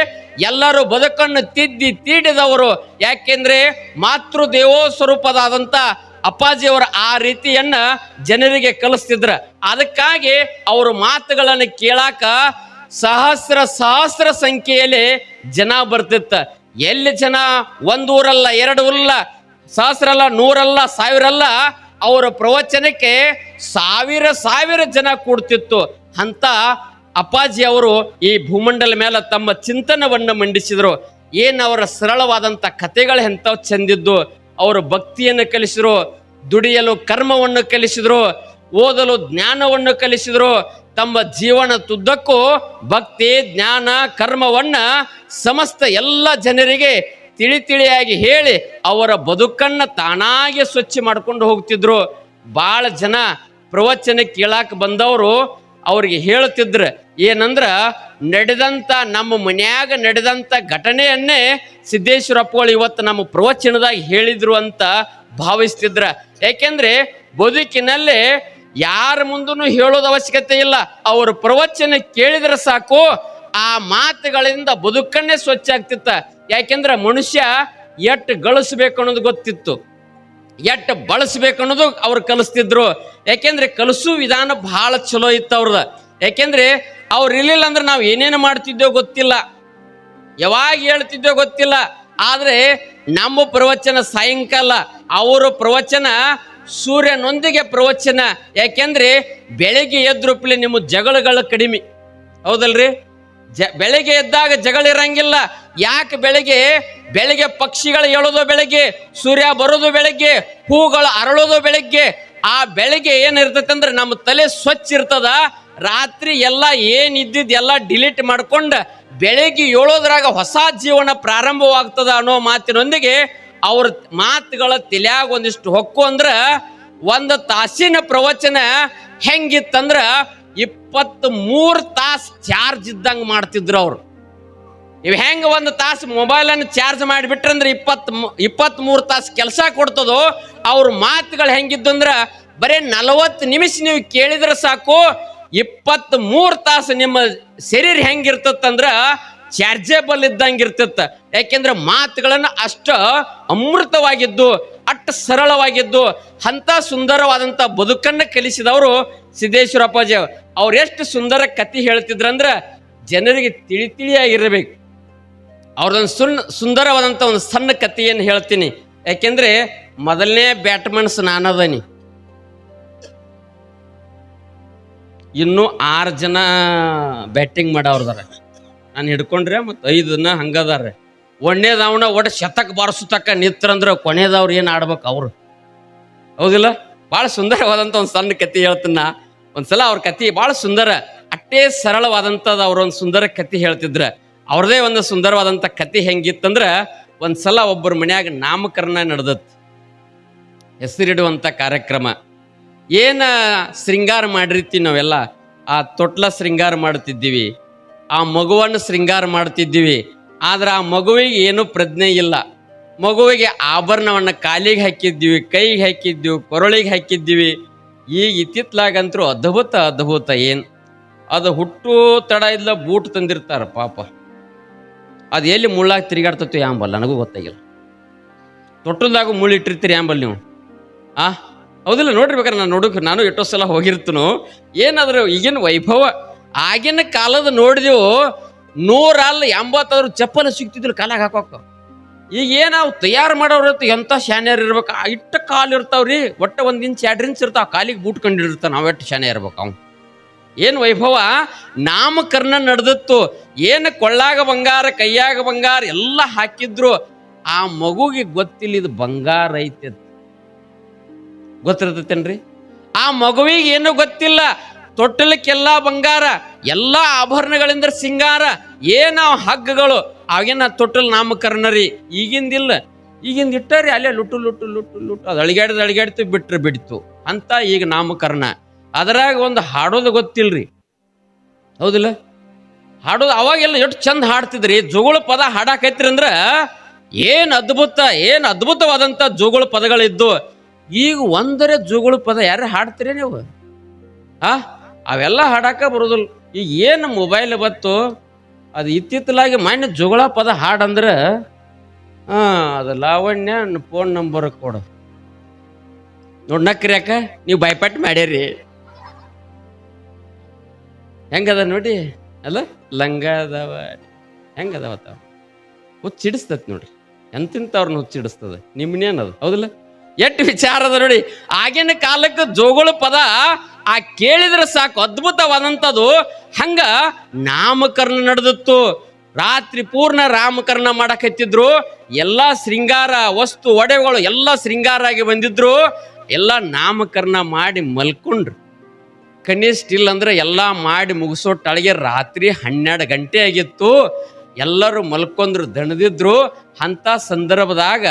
S1: ಎಲ್ಲರೂ ಬದುಕನ್ನು ತಿದ್ದಿ ತೀಡಿದವರು. ಯಾಕೆಂದ್ರೆ ಮಾತೃ ದೇವೋ ಸ್ವರೂಪದಾದಂಥ ಅಪ್ಪಾಜಿಯವರ ಆ ರೀತಿಯನ್ನ ಜನರಿಗೆ ಕಲಿಸ್ತಿದ್ರ. ಅದಕ್ಕಾಗಿ ಅವರು ಮಾತುಗಳನ್ನು ಕೇಳಾಕ ಸಹಸ್ರ ಸಹಸ್ರ ಸಂಖ್ಯೆಯಲ್ಲಿ ಜನ ಬರ್ತಿತ್ತ. ಎಲ್ಲಿ ಜನ? ಒಂದೂರಲ್ಲ ಎರಡು ಊರಲ್ಲ ಸಹಸ್ರಲ್ಲ, ನೂರಲ್ಲ ಸಾವಿರ ಅಲ್ಲ ಅವರ ಪ್ರವಚನಕ್ಕೆ ಸಾವಿರ ಸಾವಿರ ಜನ ಕೂಡ್ತಿತ್ತು. ಅಂತ ಅಪ್ಪಾಜಿ ಅವರು ಈ ಭೂಮಂಡಲ ಮೇಲೆ ತಮ್ಮ ಚಿಂತನವನ್ನು ಮಂಡಿಸಿದರು. ಏನು ಅವರ ಸರಳವಾದಂಥ ಕಥೆಗಳು ಎಂಥವು ಚೆಂದಿದ್ದು. ಅವರು ಭಕ್ತಿಯನ್ನು ಕಲಿಸಿದ್ರು, ದುಡಿಯಲು ಕರ್ಮವನ್ನು ಕಲಿಸಿದ್ರು, ಓದಲು ಜ್ಞಾನವನ್ನು ಕಲಿಸಿದ್ರು. ತಮ್ಮ ಜೀವನ ತುದ್ದಕ್ಕೂ ಭಕ್ತಿ, ಜ್ಞಾನ, ಕರ್ಮವನ್ನ ಸಮಸ್ತ ಎಲ್ಲ ಜನರಿಗೆ ತಿಳಿ ತಿಳಿಯಾಗಿ ಹೇಳಿ ಅವರ ಬದುಕನ್ನು ತಾನಾಗೆ ಸ್ವಚ್ಛ ಮಾಡ್ಕೊಂಡು ಹೋಗ್ತಿದ್ರು. ಭಾಳ ಜನ ಪ್ರವಚನ ಕೇಳಾಕ ಬಂದವರು ಅವ್ರಿಗೆ ಹೇಳ್ತಿದ್ರು, ಏನಂದ್ರ ನಡೆದಂತ ನಮ್ಮ ಮನ್ಯಾಗ ನಡೆದಂತ ಘಟನೆಯನ್ನೇ ಸಿದ್ದೇಶ್ವರಪ್ಪಗಳು ಇವತ್ತು ನಮ್ಮ ಪ್ರವಚನದಾಗ ಹೇಳಿದ್ರು ಅಂತ ಭಾವಿಸ್ತಿದ್ರ. ಯಾಕೆಂದ್ರೆ ಬದುಕಿನಲ್ಲಿ ಯಾರ ಮುಂದೂ ಹೇಳೋದು ಅವಶ್ಯಕತೆ ಇಲ್ಲ. ಅವರು ಪ್ರವಚನ ಕೇಳಿದ್ರೆ ಸಾಕು, ಆ ಮಾತುಗಳಿಂದ ಬದುಕನ್ನೇ ಸ್ವಚ್ಛ ಆಗ್ತಿತ್ತ. ಯಾಕೆಂದ್ರೆ ಮನುಷ್ಯ ಎಟ್ಟು ಗಳಿಸ್ಬೇಕು ಅನ್ನೋದು ಗೊತ್ತಿತ್ತು. ಎಟ್ಟು ಬಳಸ್ಬೇಕು ಅನ್ನೋದು ಅವ್ರು ಕಲಿಸ್ತಿದ್ರು. ಯಾಕೆಂದ್ರೆ ಕಲಸು ವಿಧಾನ ಬಹಳ ಚಲೋ ಇತ್ತು ಅವ್ರದ. ಯಾಕೆಂದ್ರೆ ಅವ್ರು ಇರ್ಲಿಲ್ಲ ಅಂದ್ರೆ ನಾವು ಏನೇನು ಮಾಡ್ತಿದ್ದೇವೋ ಗೊತ್ತಿಲ್ಲ. ಯಾವಾಗ ಹೇಳ್ತಿದ್ದೋ ಗೊತ್ತಿಲ್ಲ. ಆದ್ರೆ ನಮ್ಮ ಪ್ರವಚನ ಸಾಯಂಕಾಲ, ಅವರ ಪ್ರವಚನ ಸೂರ್ಯನೊಂದಿಗೆ ಪ್ರವಚನ. ಯಾಕೆಂದ್ರೆ ಬೆಳಿಗ್ಗೆ ಎದ್ರುಪ್ಲೆ ನಿಮ್ಮ ಜಗಳಗಳು ಕಡಿಮೆ. ಹೌದಲ್ರಿ? ಜ, ಬೆಳಿಗ್ಗೆ ಎದ್ದಾಗ ಜಗಳ ಇರಂಗಿಲ್ಲ. ಯಾಕೆ ಬೆಳಿಗ್ಗೆ? ಬೆಳಿಗ್ಗೆ ಪಕ್ಷಿಗಳು ಏಳೋದು ಬೆಳಿಗ್ಗೆ, ಸೂರ್ಯ ಬರೋದು ಬೆಳಿಗ್ಗೆ, ಹೂಗಳು ಅರಳೋದು ಬೆಳಿಗ್ಗೆ. ಆ ಬೆಳಿಗ್ಗೆ ಏನಿರ್ತೈತೆ ಅಂದ್ರೆ ನಮ್ಮ ತಲೆ ಸ್ವಚ್ಛ ಇರ್ತದ. ರಾತ್ರಿ ಎಲ್ಲ ಏನಿದ್ದಿದ್ದು ಎಲ್ಲ ಡಿಲೀಟ್ ಮಾಡ್ಕೊಂಡು ಬೆಳಿಗ್ಗೆ ಏಳೋದ್ರಾಗ ಹೊಸ ಜೀವನ ಪ್ರಾರಂಭವಾಗ್ತದ ಅನ್ನೋ ಮಾತಿನೊಂದಿಗೆ ಅವ್ರ ಮಾತುಗಳ ತಲೆಯಾಗ ಒಂದಿಷ್ಟು ಹೊಕ್ಕು ಅಂದ್ರೆ ಒಂದು ತಾಸಿನ ಪ್ರವಚನ ಹೆಂಗಿತ್ತಂದ್ರ ಇಪ್ಪತ್ತ್ ಮೂರು ತಾಸು ಚಾರ್ಜ್ ಇದ್ದಂಗೆ ಮಾಡ್ತಿದ್ರು ಅವರು. ಇವ್ ಹೆಂಗೆ ಒಂದು ತಾಸು ಮೊಬೈಲ್ ಅನ್ನು ಚಾರ್ಜ್ ಮಾಡಿಬಿಟ್ರಂದ್ರೆ ಇಪ್ಪತ್ ಇಪ್ಪತ್ತ್ ಮೂರು ತಾಸು ಕೆಲಸ ಕೊಡ್ತದೋ ಅವ್ರ ಮಾತುಗಳು ಹೆಂಗಿದ್ದು ಅಂದ್ರೆ ಬರೀ ನಲವತ್ತು ನಿಮಿಷ ನೀವು ಕೇಳಿದ್ರೆ ಸಾಕು ಇಪ್ಪತ್ತ್ ಮೂರು ತಾಸು ನಿಮ್ಮ ಶರೀರ ಹೆಂಗಿರ್ತದಂದ್ರೆ ಚಾರ್ಜೇಬಲ್ ಇದ್ದಂಗೆ ಇರ್ತತ್ತ. ಯಾಕೆಂದ್ರೆ ಮಾತುಗಳನ್ನು ಅಷ್ಟ ಅಮೃತವಾಗಿದ್ದು ಅಟ್ಟ ಸರಳವಾಗಿದ್ದು ಅಂತ ಸುಂದರವಾದಂಥ ಬದುಕನ್ನು ಕಲಿಸಿದವರು ಸಿದ್ದೇಶ್ವರಪ್ಪಾಜಿ ಅವ್ರು ಎಷ್ಟು ಸುಂದರ ಕತಿ ಹೇಳ್ತಿದ್ರಂದ್ರೆ ಜನರಿಗೆ ತಿಳಿ ತಿಳಿಯಾಗಿರಬೇಕು. ಅವ್ರದೊಂದು ಸುಣ್ಣ ಸುಂದರವಾದಂಥ ಒಂದು ಸಣ್ಣ ಕಥೆಯನ್ನು ಹೇಳ್ತೀನಿ. ಯಾಕೆಂದ್ರೆ ಮೊದಲನೇ ಬ್ಯಾಟ್ಮನ್ಸ್ ನಾನದನಿ ಇನ್ನೂ ಆರು ಜನ ಬ್ಯಾಟಿಂಗ್ ಮಾಡೋರ್ದಾರೆ ನಾನು ಹಿಡ್ಕೊಂಡ್ರೆ ಮತ್ತು ಐದು ಜನ ಹಂಗದಾರ ಒಂದೇದವನ ಒಟ್ಟು ಶತಕ್ ನಿತ್ರ ಅಂದ್ರೆ ಕೊನೆದವ್ರು ಏನು ಆಡ್ಬೇಕು ಅವರು? ಹೌದಿಲ್ಲ? ಭಾಳ ಸುಂದರವಾದಂಥ ಒಂದು ಸಣ್ಣ ಕತೆ ಹೇಳ್ತೀನ ಒಂದ್ಸಲ ಅವ್ರ ಕತೆ ಭಾಳ ಸುಂದರ ಅಷ್ಟೇ ಸರಳವಾದಂಥದ್ದು ಅವ್ರ ಒಂದು ಸುಂದರ ಕತೆ ಹೇಳ್ತಿದ್ರ. ಅವ್ರದೇ ಒಂದು ಸುಂದರವಾದಂಥ ಕತೆ ಹೆಂಗಿತ್ತಂದ್ರ, ಒಂದ್ಸಲ ಒಬ್ಬರ ಮನ್ಯಾಗ ನಾಮಕರಣ ನಡೆದತ್. ಹೆಸರಿಡುವಂಥ ಕಾರ್ಯಕ್ರಮ. ಏನ ಶೃಂಗಾರ ಮಾಡಿರ್ತೀವಿ ನಾವೆಲ್ಲ? ಆ ತೊಟ್ಲ ಶೃಂಗಾರ ಮಾಡ್ತಿದ್ದೀವಿ. ಆ ಮಗುವನ್ನು ಶೃಂಗಾರ ಮಾಡ್ತಿದ್ದೀವಿ. ಆದ್ರೆ ಆ ಮಗುವಿಗೆ ಏನು ಪ್ರಜ್ಞೆ ಇಲ್ಲ. ಮಗುವಿಗೆ ಆಭರಣವನ್ನು ಕಾಲಿಗೆ ಹಾಕಿದ್ದೀವಿ, ಕೈಗೆ ಹಾಕಿದ್ದೀವಿ, ಕೊರಳಿಗೆ ಹಾಕಿದ್ದೀವಿ. ಈಗ ಇತ್ತಿತ್ಲಾಗಂತರೂ ಅದ್ಭುತ ಅದ್ಭುತ ಏನು. ಅದು ಹುಟ್ಟು ತಡ ಇಲ್ಲ ಬೂಟ್ ತಂದಿರ್ತಾರ ಪಾಪ. ಅದು ಎಲ್ಲಿ ಮುಳ್ಳಾಗಿ ತಿರುಗಾಡ್ತೈತಿ ಯಾಂಬಲ್ ನನಗೂ ಗೊತ್ತಾಗಿಲ್ಲ. ತೊಟ್ಟಲ್ದಾಗ ಮುಳ್ಳಿಟ್ಟಿರ್ತೀರಿ ಆಂಬಲ್ ನೀವು? ಆ? ಹೌದಿಲ್ಲ ನೋಡಿರ್ಬೇಕಾರೆ ನಾನು ನೋಡೋಕೆ, ನಾನು ಎಷ್ಟೋ ಸಲ ಹೋಗಿರ್ತನು. ಏನಾದ್ರೂ ಈಗಿನ ವೈಭವ, ಆಗಿನ ಕಾಲದ ನೋಡಿದೆವು ನೂರಲ್ಲ ಎಂಬತ್ತಾದ್ರು ಚಪ್ಪಲ ಸಿಗ್ತಿದ್ರು ಕಾಲಾಗ ಹಾಕೋಕ. ಈಗ ಏನು ಅವು ತಯಾರು ಮಾಡೋರು ಎಂಥ ಶಾನ್ಯರ್ ಇರ್ಬೇಕು? ಇಟ್ಟ ಕಾಲು ಇರ್ತಾವ್ರಿ ಒಟ್ಟ ಒಂದು ಇಂಚ್, ಎರಡು ಇಂಚ್ ಇರ್ತಾವ. ಕಾಲಿಗೆ ಬೂಟ್ ಕಂಡಿರ್ತಾವ ನಾವು ಎಷ್ಟು ಶಾನೆ ಇರ್ಬೇಕು ಅವ್ನು? ಏನು ವೈಭವ? ನಾಮಕರ್ಣ ನಡೆದಿತ್ತು. ಏನು ಕೊಳ್ಳಾಗ ಬಂಗಾರ, ಕೈಯಾಗ ಬಂಗಾರ ಎಲ್ಲ ಹಾಕಿದ್ರು. ಆ ಮಗುಗೆ ಗೊತ್ತಿಲ್ಲ ಇದು ಬಂಗಾರ ಐತೆ ಗೊತ್ತಿರ್ತೈತೇನ್ರಿ? ಆ ಮಗುವಿಗೆ ಏನು ಗೊತ್ತಿಲ್ಲ? ತೊಟ್ಟಲಕ್ಕೆಲ್ಲ ಬಂಗಾರ, ಎಲ್ಲ ಆಭರಣಗಳಿಂದ ಸಿಂಗಾರ ಏನ ಹಗ್ಗಗಳು, ಆಗಿನ ತೊಟ್ಟಲ್ ನಾಮಕರಣ ರೀ. ಈಗಿಂದಿಲ್ಲ. ಈಗಿಂದ ಇಟ್ಟರಿ ಅಲ್ಲೇ ಲುಟ್ಟು ಲುಟ್ಟು ಲುಟ್ಟು ಲುಟ್ಟು. ಅದು ಅಳಿಗಾಡ್ದು ಅಳಿಗಾಡ್ತು ಬಿಟ್ರೆ ಬಿಡ್ತು. ಅಂತ ಈಗ ನಾಮಕರಣ. ಅದರಾಗ ಒಂದು ಹಾಡೋದು ಗೊತ್ತಿಲ್ರಿ. ಹೌದಿಲ್ಲ? ಹಾಡೋದು ಅವಾಗೆಲ್ಲ ಎಷ್ಟು ಚಂದ ಹಾಡ್ತಿದ್ರಿ. ಜೋಗುಳ ಪದ ಹಾಡಾಕೈತ್ರಿ ಅಂದ್ರೆ ಏನು ಅದ್ಭುತ, ಏನು ಅದ್ಭುತವಾದಂತ ಜೋಗುಳ ಪದಗಳಿದ್ದು. ಈಗ ಒಂದರೆ ಜೋಗುಳ ಪದ ಯಾರು ಹಾಡ್ತೀರಿ ನೀವು? ಆ? ಅವೆಲ್ಲ ಹಾಡಾಕ ಬರೋದಿಲ್ಲ. ಈಗ ಏನು ಮೊಬೈಲ್ ಬತ್ತು, ಅದು ಇತ್ತಿತ್ತಲಾಗಿ ಮೊನ್ನೆ ಜುಗಳ ಪದ ಹಾಡಂದ್ರೆ ಹಾಂ, ಅದು ಲಾವಣ್ಯ ಫೋನ್ ನಂಬರ್ ಕೊಡು. ನೋಡ್ ನಕ್ರಿ ಯಾಕ ನೀವು ಬೈಪಾಟ್ ಮಾಡ್ಯಾರಿ. ಹೆಂಗದ ನೋಡಿ, ಅಲ್ಲ? ಲಂಗ ಅದಾವ ತಾವ? ಹುಚ್ಚಿಡಿಸ್ತತ್ ನೋಡ್ರಿ. ಎಂತಿಂತವ್ರನ್ನ ಹುಚ್ಚಿಡಿಸ್ತದ? ನಿಮ್ಮನೇನದು ಹೌದಿಲ್ಲ? ಎಷ್ಟು ವಿಚಾರ ಅದ ನೋಡಿ. ಆಗಿನ ಕಾಲಕ್ಕೆ ಜೋಗುಳ ಪದ ಆ ಕೇಳಿದ್ರೆ ಸಾಕು, ಅದ್ಭುತವಾದಂಥದ್ದು. ಹಂಗ ನಾಮಕರಣ ನಡೆದಿತ್ತು. ರಾತ್ರಿ ಪೂರ್ಣ ರಾಮಕರಣ ಮಾಡಕತ್ತಿದ್ರು ಎಲ್ಲ ಶೃಂಗಾರ ವಸ್ತು ಒಡೆಗಳು ಎಲ್ಲ ಶೃಂಗಾರ ಆಗಿ ಬಂದಿದ್ರು. ಎಲ್ಲ ನಾಮಕರಣ ಮಾಡಿ ಮಲ್ಕೊಂಡ್ರು. ಕನಿಷ್ಠ ಇಲ್ಲ ಅಂದ್ರೆ ಎಲ್ಲ ಮಾಡಿ ಮುಗಿಸೋ ಟಳಿಗೆ ರಾತ್ರಿ ಹನ್ನೆರಡು ಗಂಟೆ ಆಗಿತ್ತು. ಎಲ್ಲರೂ ಮಲ್ಕೊಂಡ್ರು, ದಣದಿದ್ರು. ಅಂತ ಸಂದರ್ಭದಾಗ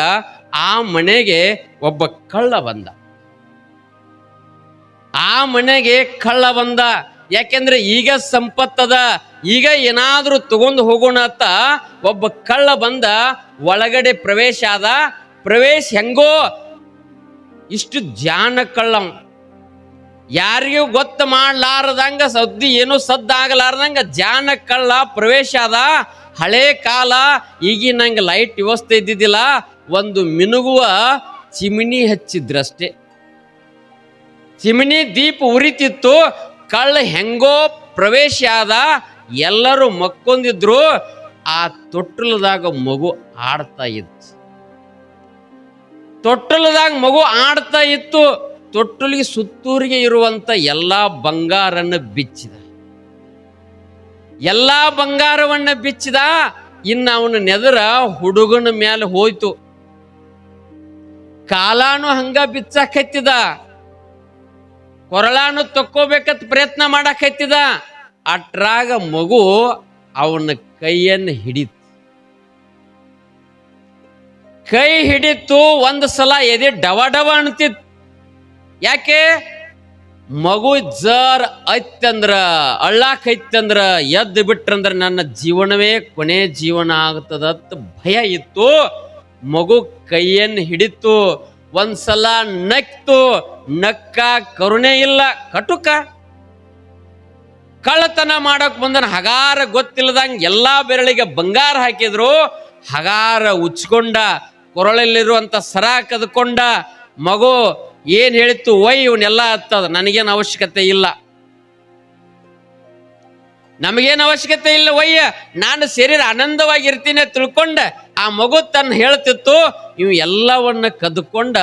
S1: ಆ ಮನೆಗೆ ಒಬ್ಬ ಕಳ್ಳ ಬಂದ. ಆ ಮನೆಗೆ ಕಳ್ಳ ಬಂದ. ಯಾಕೆಂದ್ರೆ ಈಗ ಸಂಪತ್ತದ, ಈಗ ಏನಾದರೂ ತಗೊಂಡು ಹೋಗೋಣ ಅಂತ ಒಬ್ಬ ಕಳ್ಳ ಬಂದ, ಒಳಗಡೆ ಪ್ರವೇಶ ಆದ. ಪ್ರವೇಶ ಹೆಂಗೋ? ಇಷ್ಟು ಜಾನ ಕಳ್ಳ ಯಾರಿಗೂ ಗೊತ್ತ ಮಾಡ್ಲಾರದಂಗ, ಸದ್ದಿ ಏನು ಸದ್ದಾಗಲಾರ್ದಂಗ ಜಾನ ಕಳ್ಳ ಪ್ರವೇಶ ಆದ. ಹಳೆ ಕಾಲ, ಈಗಿನಂಗೆ ಲೈಟ್ ವ್ಯವಸ್ಥೆ ಇದ್ದಿದ್ದಿಲ್ಲ. ಒಂದು ಮಿನುಗುವ ಚಿಮಿನಿ ಹಚ್ಚಿದ್ರಷ್ಟೇ. ಚಿಮಿನಿ ದೀಪ ಉರಿತಿತ್ತು, ಕಳ್ಳ ಹೆಂಗೋ ಪ್ರವೇಶ ಆದ, ಎಲ್ಲರೂ ಮಕ್ಕೊಂದಿದ್ರು, ಆ ತೊಟ್ಟಲದಾಗ ಮಗು ಆಡ್ತಾ ಇತ್ತು. ತೊಟ್ಟಲದಾಗ ಮಗು ಆಡ್ತಾ ಇತ್ತು, ತೊಟ್ಟಲಿಗೆ ಸುತ್ತೂರಿಗೆ ಇರುವಂತ ಎಲ್ಲಾ ಬಂಗಾರನ್ನ ಬಿಚ್ಚಿದ. ಎಲ್ಲಾ ಬಂಗಾರವನ್ನ ಬಿಚ್ಚಿದ, ಇನ್ನು ಅವನ ನೆದರ ಹುಡುಗನ ಮೇಲೆ ಹೋಯ್ತು. ಕಾಲಾನು ಹಂಗ ಬಿಚ್ಚಾಕತ್ತಿದ. ಕೊರಳಾನು ತಕ್ಕೋಬೇಕಂತ ಪ್ರಯತ್ನ ಮಾಡಾಕತ್ತಿದ ಅಟ್ರಾಗ ಮಗು ಅವನ ಕೈಯನ್ನು ಹಿಡಿತು. ಕೈ ಹಿಡಿತು ಒಂದು ಸಲ ಎದೆ ಡವ ಡವ ಅಣ್ತಿತ್ತು ಯಾಕೆ? ಮಗು ಜರ್ ಐತಂದ್ರ, ಅಳ್ಳಾಕೈತಂದ್ರ, ಎದ್ದು ಬಿಟ್ರಂದ್ರ ನನ್ನ ಜೀವನವೇ ಕೊನೆ ಜೀವನ ಆಗ್ತದ ಭಯ ಇತ್ತು. ಮಗು ಕೈಯನ್ನು ಹಿಡಿತು. ಒಂದ್ಸಲ ನಕ್ತು ನಕ್ಕ ಕರುಣೆ ಇಲ್ಲ. ಕಟುಕ. ಕಳ್ಳತನ ಮಾಡಕ್ ಬಂದನ ಹಗಾರ ಗೊತ್ತಿಲ್ಲದಂಗೆ ಎಲ್ಲಾ ಬೆರಳಿಗೆ ಬಂಗಾರ ಹಾಕಿದ್ರು. ಹಗಾರ ಉಚ್ಕೊಂಡ, ಕೊರಳಲ್ಲಿರುವಂತ ಸರ ಕದ್ಕೊಂಡ ಮಗು ಏನ್ ಹೇಳಿತ್ತು ಒಯ್ ಇವನ್ನೆಲ್ಲ ಹತ್ತದ, ನನಗೇನು ಅವಶ್ಯಕತೆ ಇಲ್ಲ. ನಮಗೇನು ಅವಶ್ಯಕತೆ ಇಲ್ಲ, ಒಯ್ಯ. ನಾನು ಶರೀರ ಆನಂದವಾಗಿರ್ತೀನಿ ತಿಳ್ಕೊಂಡ ಆ ಮಗು ತನ್ನ ಹೇಳ್ತಿತ್ತು, ಇವು ಎಲ್ಲವನ್ನ ಕದ್ಕೊಂಡ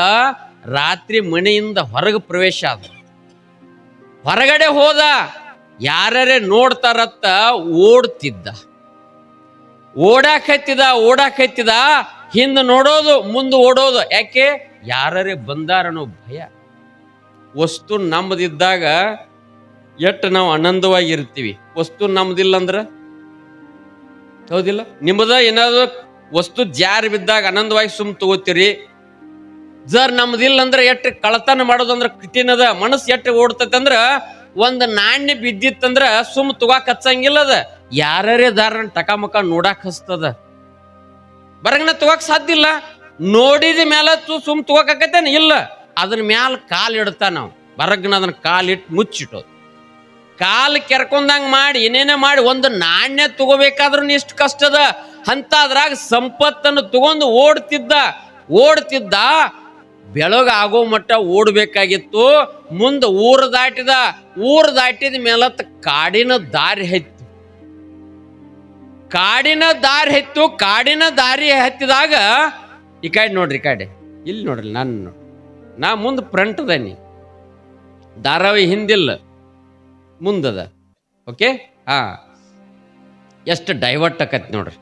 S1: ರಾತ್ರಿ ಮನೆಯಿಂದ ಹೊರಗೆ ಪ್ರವೇಶ ಆದ. ಹೊರಗಡೆ ಹೋದ ಯಾರೇ ನೋಡ್ತಾರತ್ತ ಓಡ್ತಿದ್ದ. ಓಡಾಕತ್ತಿದ ಓಡಾಕತ್ತಿದ, ಹಿಂದೆ ನೋಡೋದು, ಮುಂದೆ ಓಡೋದು. ಯಾಕೆ? ಯಾರೇ ಬಂದಾರನೋ ಭಯ. ವಸ್ತು ನಮ್ಮದಿದ್ದಾಗ ಎಷ್ಟು ನಾವು ಆನಂದವಾಗಿರ್ತೀವಿ ವಸ್ತು ನಮ್ದಿಲ್ಲ ಅಂದ್ರೆ ಹೌದಿಲ್ಲ? ನಿಮ್ಮದ ಏನಾದ್ರು ವಸ್ತು ಜಾರಿ ಬಿದ್ದಾಗ ಆನಂದವಾಗಿ ಸುಮ್ ತಗೋತೀರಿ. ಜರ್ ನಮ್ದಿಲ್ಲ ಅಂದ್ರೆ ಎಷ್ಟು ಕಳತನ ಮಾಡೋದಂದ್ರ ಕಠಿಣದ. ಮನಸ್ಸು ಎಷ್ಟು ಓಡ್ತೈತೆ ಅಂದ್ರ ಒಂದು ನಾಣ್ಯ ಬಿದ್ದಿತ್ತಂದ್ರ ಸುಮ್ ತಗೋಕ್ ಹಚ್ಚಂಗಿಲ್ಲ ಅದ. ಯಾರೇ ದಾರನ ಟಕಾಮಕ ನೋಡಾಕ್ ಹಸ್ತದ ಬರಗನ ತಗೋಕ್ ಸಾಧ್ಯ ಇಲ್ಲ. ನೋಡಿದ ಮೇಲೆ ಸುಮ್ ತಗೋಕತ್ತೇನ ಇಲ್ಲ. ಅದನ್ನ ಮ್ಯಾಲ ಕಾಲ್ ಇಡ್ತಾ ನಾವು ಬರಗ್ನ ಅದನ್ನ ಕಾಲಿಟ್ಟು ಮುಚ್ಚಿಟ್ಟೋದು. ಕಾಲು ಕೆರ್ಕೊಂಡಂಗೆ ಮಾಡಿ, ಏನೇನೇ ಮಾಡಿ, ಒಂದು ನಾಣ್ಯ ತಗೋಬೇಕಾದ್ರೂ ಇಷ್ಟು ಕಷ್ಟದ. ಅಂತ ಅದ್ರಾಗ ಸಂಪತ್ತನ್ನು ತಗೊಂಡು ಓಡ್ತಿದ್ದ ಓಡ್ತಿದ್ದ, ಬೆಳಗ ಆಗೋ ಮಟ್ಟ ಓಡಬೇಕಾಗಿತ್ತು. ಮುಂದೆ ಊರು ದಾಟಿದ ಊರು ದಾಟಿದ ಮೇಲತ್ತ ಕಾಡಿನ ದಾರಿ ಹತ್ತು. ಕಾಡಿನ ದಾರಿ ಹತ್ತು, ಕಾಡಿನ ದಾರಿ ಹತ್ತಿದಾಗ, ಈ ಕಡೆ ನೋಡ್ರಿ, ಈ ಕಡೆ. ಇಲ್ಲಿ ನೋಡ್ರಿ ನಾನು ನಾ ಮುಂದೆ ಫ್ರಂಟ್ ದಾನಿ ಧಾರಾವಾಹಿ ಹಿಂದಿಲ್ಲ. ಮುಂದದ. ಓಕೆ ಹಾ. ಎಷ್ಟು ಡೈವರ್ಟ್ ಆಕೈತಿ ನೋಡ್ರಿ.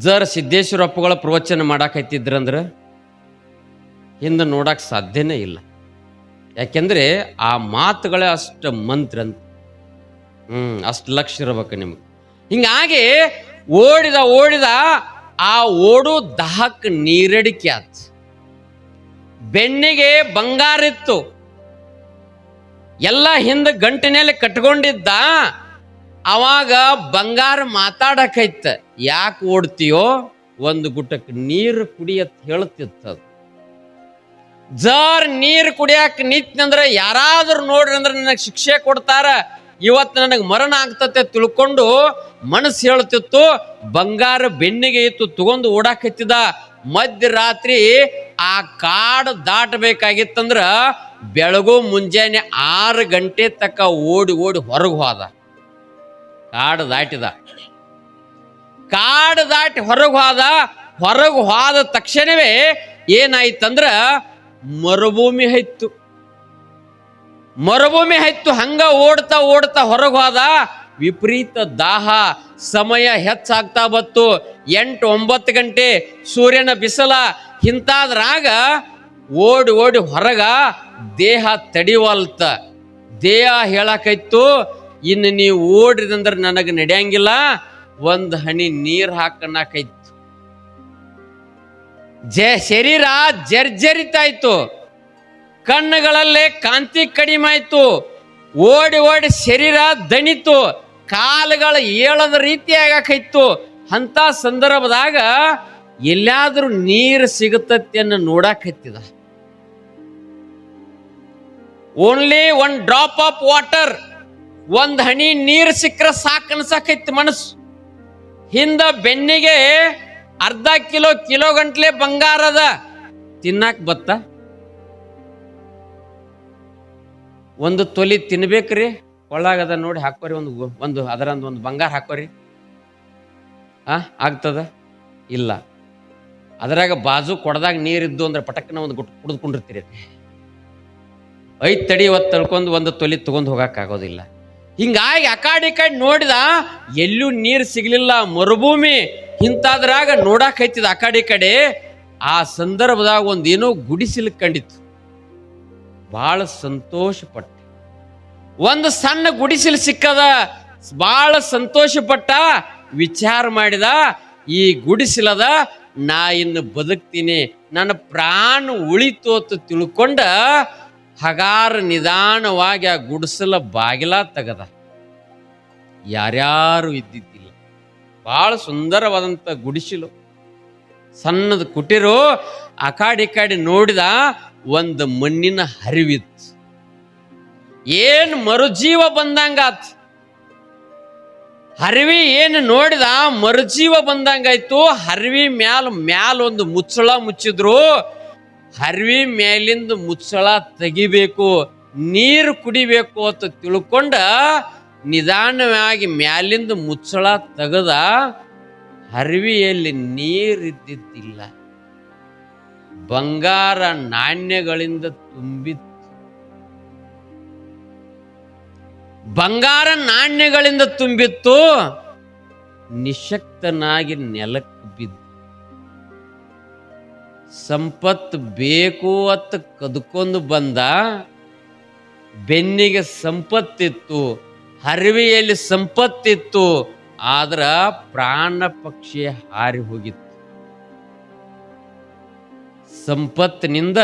S1: ಜರ್ ಸಿದ್ದೇಶ್ವರಪ್ಪಗಳ ಪ್ರವಚನ ಮಾಡಾಕೈತಿದ್ರಂದ್ರೆ ಹಿಂದೆ ನೋಡಕ್ಕೆ ಸಾಧ್ಯನೇ ಇಲ್ಲ. ಯಾಕೆಂದರೆ ಆ ಮಾತುಗಳೇ ಅಷ್ಟು ಮಂತ್ರ ಅಂತ. ಹ್ಞೂ ಅಷ್ಟು ಲಕ್ಷ ಇರ್ಬೇಕು ನಿಮ್ಗೆ. ಹಿಂಗಾಗಿ ಓಡಿದ ಓಡಿದ ಆ ಓಡು ದಹಕ್ಕೆ ನೀರಡಿಕೆ ಆತ್. ಬೆನ್ನಿಗೆ ಬಂಗಾರ ಇತ್ತು ಎಲ್ಲ ಹಿಂದೆ ಗಂಟಿನಲ್ಲಿ ಕಟ್ಕೊಂಡಿದ್ದ, ಅವಾಗ ಬಂಗಾರ ಮಾತಾಡಕೈತ. ಯಾಕೆ ಓಡ್ತೀಯೋ? ಒಂದು ಗುಟ್ಟಕ್ಕೆ ನೀರು ಕುಡಿಯತ್ ಹೇಳ್ತಿತ್ತದು ಜರ್ ನೀರು ಕುಡಿಯಾಕ ನಿಂತಂದ್ರೆ ಯಾರಾದ್ರೂ ನೋಡ್ರಿ ಅಂದ್ರೆ ನನಗೆ ಶಿಕ್ಷೆ ಕೊಡ್ತಾರ. ಇವತ್ತು ನನಗೆ ಮರಣ ಆಗ್ತತೆ ತಿಳ್ಕೊಂಡು ಮನಸ್ಸು ಹೇಳ್ತಿತ್ತು, ಬಂಗಾರ ಬೆನ್ನಿಗೆ ಇತ್ತು ತಗೊಂಡು ಓಡಾಕತ್ತಿದ. ಮಧ್ಯರಾತ್ರಿ ಆ ಕಾಡು ದಾಟಬೇಕಾಗಿತ್ತಂದ್ರ ಬೆಳಗು ಮುಂಜಾನೆ ಆರು ಗಂಟೆ ತಕ್ಕ ಓಡಿ ಓಡಿ ಹೊರಗೆ ಹೋದ. ಕಾಡು ದಾಟಿದ. ಕಾಡು ದಾಟಿ ಹೊರಗೆ ಹೋದ. ಹೊರಗೆ ಹೋದ ತಕ್ಷಣವೇ ಏನಾಯ್ತಂದ್ರ ಮರುಭೂಮಿ ಹೈತ್ತು. ಮರುಭೂಮಿ ಹೈತ್ತು, ಹಂಗ ಓಡ್ತಾ ಓಡ್ತಾ ಹೊರಗೆ ಹೋದ. ವಿಪರೀತ ದಾಹ, ಸಮಯ ಹೆಚ್ಚಾಗ್ತಾ ಬತ್ತು ಎಂಟು ಒಂಬತ್ತು ಗಂಟೆ ಸೂರ್ಯನ ಬಿಸಲ, ಇಂತಾದ್ರಾಗ ಓಡಿ ಓಡಿ ಹೊರಗ ದೇಹ ತಡಿವಲ್ತ. ದೇಹ ಹೇಳಕೈತು, ಇನ್ನು ನೀವು ಓಡ್ರಿದಂದ್ರೆ ನನಗೆ ನಡೆಯಂಗಿಲ್ಲ. ಒಂದು ಹನಿ ನೀರು ಹಾಕಣಕೈತು ಜೆ ಶರೀರ ಜರ್ಜರಿತಾಯ್ತು. ಕಣ್ಣುಗಳಲ್ಲಿ ಕಾಂತಿ ಕಡಿಮೆ ಆಯ್ತು ಓಡಿ ಓಡಿ ಶರೀರ ದಣಿತು. ಕಾಲುಗಳು ಏಳದ ರೀತಿ ಆಗಾಕೈತು. ಅಂತ ಸಂದರ್ಭದಾಗ ಎಲ್ಲಾದ್ರೂ ನೀರು ಸಿಗುತ್ತತ್ತೆ ಅನ್ನೋ ನೋಡಾಕತ್ತಿದ. Only one drop of water ಒಂದ್ ಹನಿ ನೀರು ಸಿಕ್ಕರೆ ಸಾಕು ಅನ್ಸಕೈತಿ ಮನಸ್ಸು. ಹಿಂದ ಬೆನ್ನಿಗೆ ಅರ್ಧ ಕಿಲೋ ಕಿಲೋ ಗಂಟ್ಲೆ ಬಂಗಾರದ ತಿನ್ನಾಕ್ ಬತ್ತ? ಒಂದು ತೊಲಿ ತಿನ್ಬೇಕ್ರಿ. ಒಳಗದ ನೋಡಿ ಹಾಕೋರಿ ಒಂದು ಒಂದು ಅದರಂದು ಒಂದು ಬಂಗಾರ ಹಾಕೋರಿ ಆ, ಆಗ್ತದ? ಇಲ್ಲ. ಅದ್ರಾಗ ಬಾಜು ಕೊಡದಾಗ ನೀರಿದ್ದು ಅಂದ್ರೆ ಪಟಕ್ನ ಒಂದು ಗುಟ್ ಕುಡಿದ್ಕೊಂಡಿರ್ತೀರಿ ಐತ್ ತಡಿ ತಳ್ಕೊಂಡು ಒಂದು ತೊಲಿ ತಗೊಂಡು ಹೋಗೋಕ್ಕಾಗೋದಿಲ್ಲ ಹಿಂಗಾಗಿ ಅಕಾಡಿ ಕಾಡಿ ನೋಡಿದ ಎಲ್ಲೂ ನೀರು ಸಿಗ್ಲಿಲ್ಲ, ಮರುಭೂಮಿ ಇಂಥದ್ರಾಗ ನೋಡಕ್ ಹೈತಿದ ಆ ಕಡೆ. ಆ ಸಂದರ್ಭದಾಗ ಒಂದೇನೋ ಗುಡಿಸಿಲ್ ಕಂಡಿತ್ತು ಬಹಳ ಸಂತೋಷ ಪಟ್ಟ ಒಂದು ಸಣ್ಣ ಗುಡಿಸಿಲು ಸಿಕ್ಕದ ಬಹಳ ಸಂತೋಷ ಪಟ್ಟ ವಿಚಾರ ಮಾಡಿದ, ಈ ಗುಡಿಸಿಲದ ನಾ ಇನ್ನು ಬದುಕ್ತೀನಿ, ನನ್ನ ಪ್ರಾಣ ಉಳಿತು ಅಂತ ತಿಳ್ಕೊಂಡ ಹಗಾರ ನಿಧಾನವಾಗಿ ಆ ಗುಡಿಸಲ ಬಾಗಿಲ ತೆಗದ. ಯಾರ್ಯಾರು ಇದ್ದಿದ್ದಿಲ್ಲ. ಬಹಳ ಸುಂದರವಾದಂಥ ಗುಡಿಸಿಲು. ಸಣ್ಣದ ಕುಟಿರು ಆ ಕಾಡಿ ಕಾಡಿ ನೋಡಿದ ಒಂದು ಮಣ್ಣಿನ ಹರಿವಿತ್ತು. ಏನ್ ಮರುಜೀವ ಬಂದಂಗಾತ್ ಹರಿವಿ ಏನು ನೋಡಿದ ಮರುಜೀವ ಬಂದಂಗಾಯ್ತು. ಹರಿವಿ ಮ್ಯಾಲ ಮ್ಯಾಲ ಒಂದು ಮುಚ್ಚಳ ಮುಚ್ಚಿದ್ರು. ಹರಿವಿ ಮೇಲಿಂದ ಮುಚ್ಚಳ ತೆಗಿಬೇಕು, ನೀರು ಕುಡಿಬೇಕು ಅಂತ ತಿಳ್ಕೊಂಡ ನಿಧಾನವಾಗಿ ಮ್ಯಾಲಿಂದ ಮುಚ್ಚಳ ತೆಗೆದ ಹರಿವಿಯಲ್ಲಿ ನೀರಿದ್ದಿದ್ದಿಲ್ಲ. ಬಂಗಾರ ನಾಣ್ಯಗಳಿಂದ ತುಂಬಿತ್ತು. ಬಂಗಾರ ನಾಣ್ಯಗಳಿಂದ ತುಂಬಿತ್ತು. ನಿಶಕ್ತನಾಗಿ ನೆಲಕ್ಕೆ ಬಿದ್ದು ಸಂಪತ್ತು ಬೇಕು ಅಂತ ಕದ್ಕೊಂಡು ಬಂದ, ಬೆನ್ನಿಗೆ ಸಂಪತ್ತಿತ್ತು ಹರಿವೆಯಲ್ಲಿ ಸಂಪತ್ತಿತ್ತು, ಆದ್ರ ಪ್ರಾಣ ಪಕ್ಷಿ ಹಾರಿ ಹೋಗಿತ್ತು. ಸಂಪತ್ತಿನಿಂದ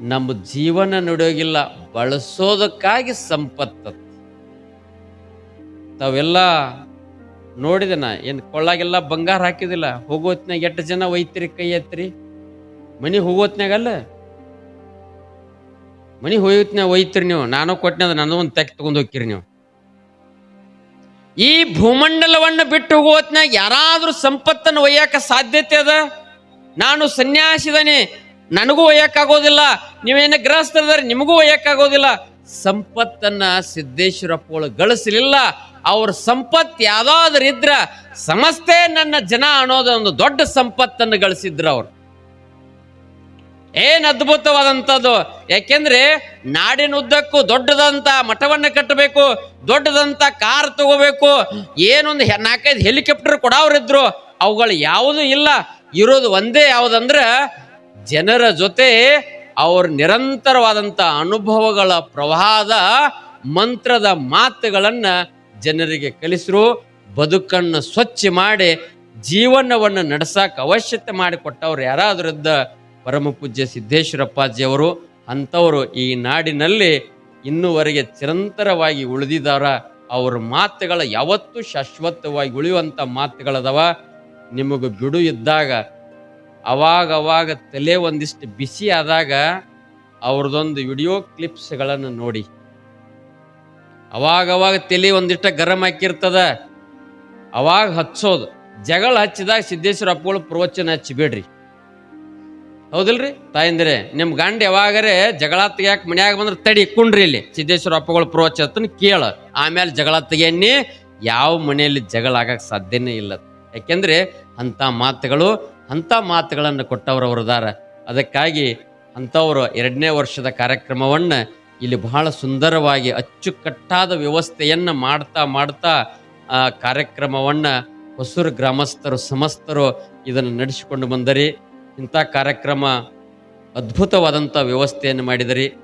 S1: ನಮ್ಮ ಜೀವನ ನಡೆಯೋಗಿಲ್ಲ ಬಳಸೋದಕ್ಕಾಗಿ ಸಂಪತ್ತು ತಾವೆಲ್ಲ ನೋಡಿದೆ ನಾ, ಏನು ಕೊಳ್ಳಾಗೆಲ್ಲ ಬಂಗಾರ ಹಾಕಿದಿಲ್ಲ? ಹೋಗೋತ್ನಾಗ ಎಷ್ಟು ಜನ ಒಯ್ತಿರಿ, ಕೈ ಎತ್ತಿರಿ ಮನಿ ಹೋಗೋತ್ನಾಗಲ್ಲ ಮನಿ ಹೋಗೋತ್ನಾಗ ಒಯ್ತಿರಿ ನೀವು, ನಾನು ಕೊಟ್ಟಿನ ನಾನು ಒಂದು ತೆಕ್ ತಗೊಂಡು ಹೋಗ್ತೀರಿ ನೀವು. ಈ ಭೂಮಂಡಲವನ್ನು ಬಿಟ್ಟು ಹೋಗೋತ್ನಾಗ ಯಾರಾದರೂ ಸಂಪತ್ತನ್ನು ಒಯ್ಯಾಕ ಸಾಧ್ಯತೆ ಅದ? ನಾನು ಸನ್ಯಾಸಿದಾನೆ, ನನಗೂ ಒಯ್ಯಕ್ಕಾಗೋದಿಲ್ಲ ನೀವೇನ ಗೃಹಸ್ಥರದಾರೆ, ನಿಮಗೂ ಒಯ್ಯಕ್ಕಾಗೋದಿಲ್ಲ ಸಂಪತ್ತನ್ನ ಒಳಗೆ ಗಳಿಸಲಿಲ್ಲ. ಅವ್ರ ಸಂಪತ್ತು ಯಾವುದಾದ್ರೂ ಇದ್ರ ಸಮಸ್ತೆ ನನ್ನ ಜನ ಅನ್ನೋದು ಒಂದು ದೊಡ್ಡ ಸಂಪತ್ತನ್ನು ಗಳಿಸಿದ್ರು ಅವರು. ಏನ್ ಅದ್ಭುತವಾದಂಥದ್ದು. ಯಾಕೆಂದ್ರೆ ನಾಡಿನ ಉದ್ದಕ್ಕೂ ದೊಡ್ಡದಂತ ಮಠವನ್ನು ಕಟ್ಟಬೇಕು ದೊಡ್ಡದಂತ ಕಾರ್ ತಗೋಬೇಕು, ಏನೊಂದು ನಾಲ್ಕೈದು ಹೆಲಿಕಾಪ್ಟರ್ ಕೊಡವ್ರಿದ್ರು, ಅವುಗಳು ಯಾವುದೂ ಇಲ್ಲ. ಇರೋದು ಒಂದೇ ಯಾವುದಂದ್ರೆ ಜನರ ಜೊತೆ ಅವ್ರ ನಿರಂತರವಾದಂಥ ಅನುಭವಗಳ ಪ್ರವಾಹದ ಮಂತ್ರದ ಮಾತುಗಳನ್ನು ಜನರಿಗೆ ಕಲಿಸರು, ಬದುಕನ್ನು ಸ್ವಚ್ಛ ಮಾಡಿ, ಜೀವನವನ್ನು ನಡೆಸಕ್ಕೆ ಅವಶ್ಯತೆ ಮಾಡಿಕೊಟ್ಟವ್ರು ಪರಮ ಪೂಜ್ಯ ಸಿದ್ದೇಶ್ವರಪ್ಪಾಜಿಯವರು, ಅಂಥವರು ಈ ನಾಡಿನಲ್ಲಿ ಇನ್ನುವರೆಗೆ ಚಿರಂತರವಾಗಿ ಉಳಿದಿದ್ದಾರ ಅವ್ರ ಮಾತುಗಳ ಯಾವತ್ತೂ ಶಾಶ್ವತವಾಗಿ ಉಳಿಯುವಂಥ ಮಾತುಗಳದವ. ನಿಮಗೆ ಬಿಡು ಇದ್ದಾಗ ಅವಾಗ ಅವಾಗ ತಲೆ ಒಂದಿಷ್ಟು ಬಿಸಿ ಆದಾಗ ಅವ್ರದ್ದೊಂದು ವಿಡಿಯೋ ಕ್ಲಿಪ್ಸ್ಗಳನ್ನು ನೋಡಿ. ಅವಾಗ ಅವಾಗ ತಲೆ ಒಂದಿಷ್ಟ ಗರಂ ಹಾಕಿರ್ತದ. ಅವಾಗ ಹಚ್ಚೋದು. ಜಗಳ ಹಚ್ಚಿದಾಗ ಸಿದ್ದೇಶ್ವರ ಅಪ್ಪಗಳು ಪ್ರವಚನ ಹಚ್ಚಿಬೇಡ್ರಿ ಹೌದಿಲ್ರಿ? ತಾಯಂದ್ರೆ ನಿಮ್ಮ ಗಂಡ ಯಾವಾಗರೆ ಜಗಳ ತೆಗಿಯಾಕ ಮನ್ಯಾಗ ಬಂದ್ರೆ ತಡಿ, ಕುಂಡ್ರಿ ಇಲ್ಲಿ. ಸಿದ್ದೇಶ್ವರ ಅಪ್ಪಗಳು ಪ್ರವಚನ ಕೇಳ. ಆಮೇಲೆ ಜಗಳ ತೆಗಿಯನ್ನಿ, ಯಾವ ಮನೆಯಲ್ಲಿ ಜಗಳ ಆಗಕ್ಕೆ ಸಾಧ್ಯನೇ ಇಲ್ಲ. ಯಾಕೆಂದ್ರೆ ಅಂಥ ಮಾತುಗಳು ಅಂಥ ಮಾತುಗಳನ್ನು ಕೊಟ್ಟವರು ಅವರದಾರ ಅದಕ್ಕಾಗಿ ಅಂಥವರು ಎರಡನೇ ವರ್ಷದ ಕಾರ್ಯಕ್ರಮವನ್ನು ಇಲ್ಲಿ ಬಹಳ ಸುಂದರವಾಗಿ ಅಚ್ಚುಕಟ್ಟಾದ ವ್ಯವಸ್ಥೆಯನ್ನು ಮಾಡ್ತಾ ಮಾಡ್ತಾ, ಆ ಕಾರ್ಯಕ್ರಮವನ್ನು ಹೊಸೂರು ಗ್ರಾಮಸ್ಥರು, ಸಮಸ್ತರು ಇದನ್ನು ನಡೆಸಿಕೊಂಡು ಬಂದರಿ. ಇಂಥ ಕಾರ್ಯಕ್ರಮ ಅದ್ಭುತವಾದಂಥ ವ್ಯವಸ್ಥೆಯನ್ನು ಮಾಡಿದರಿ.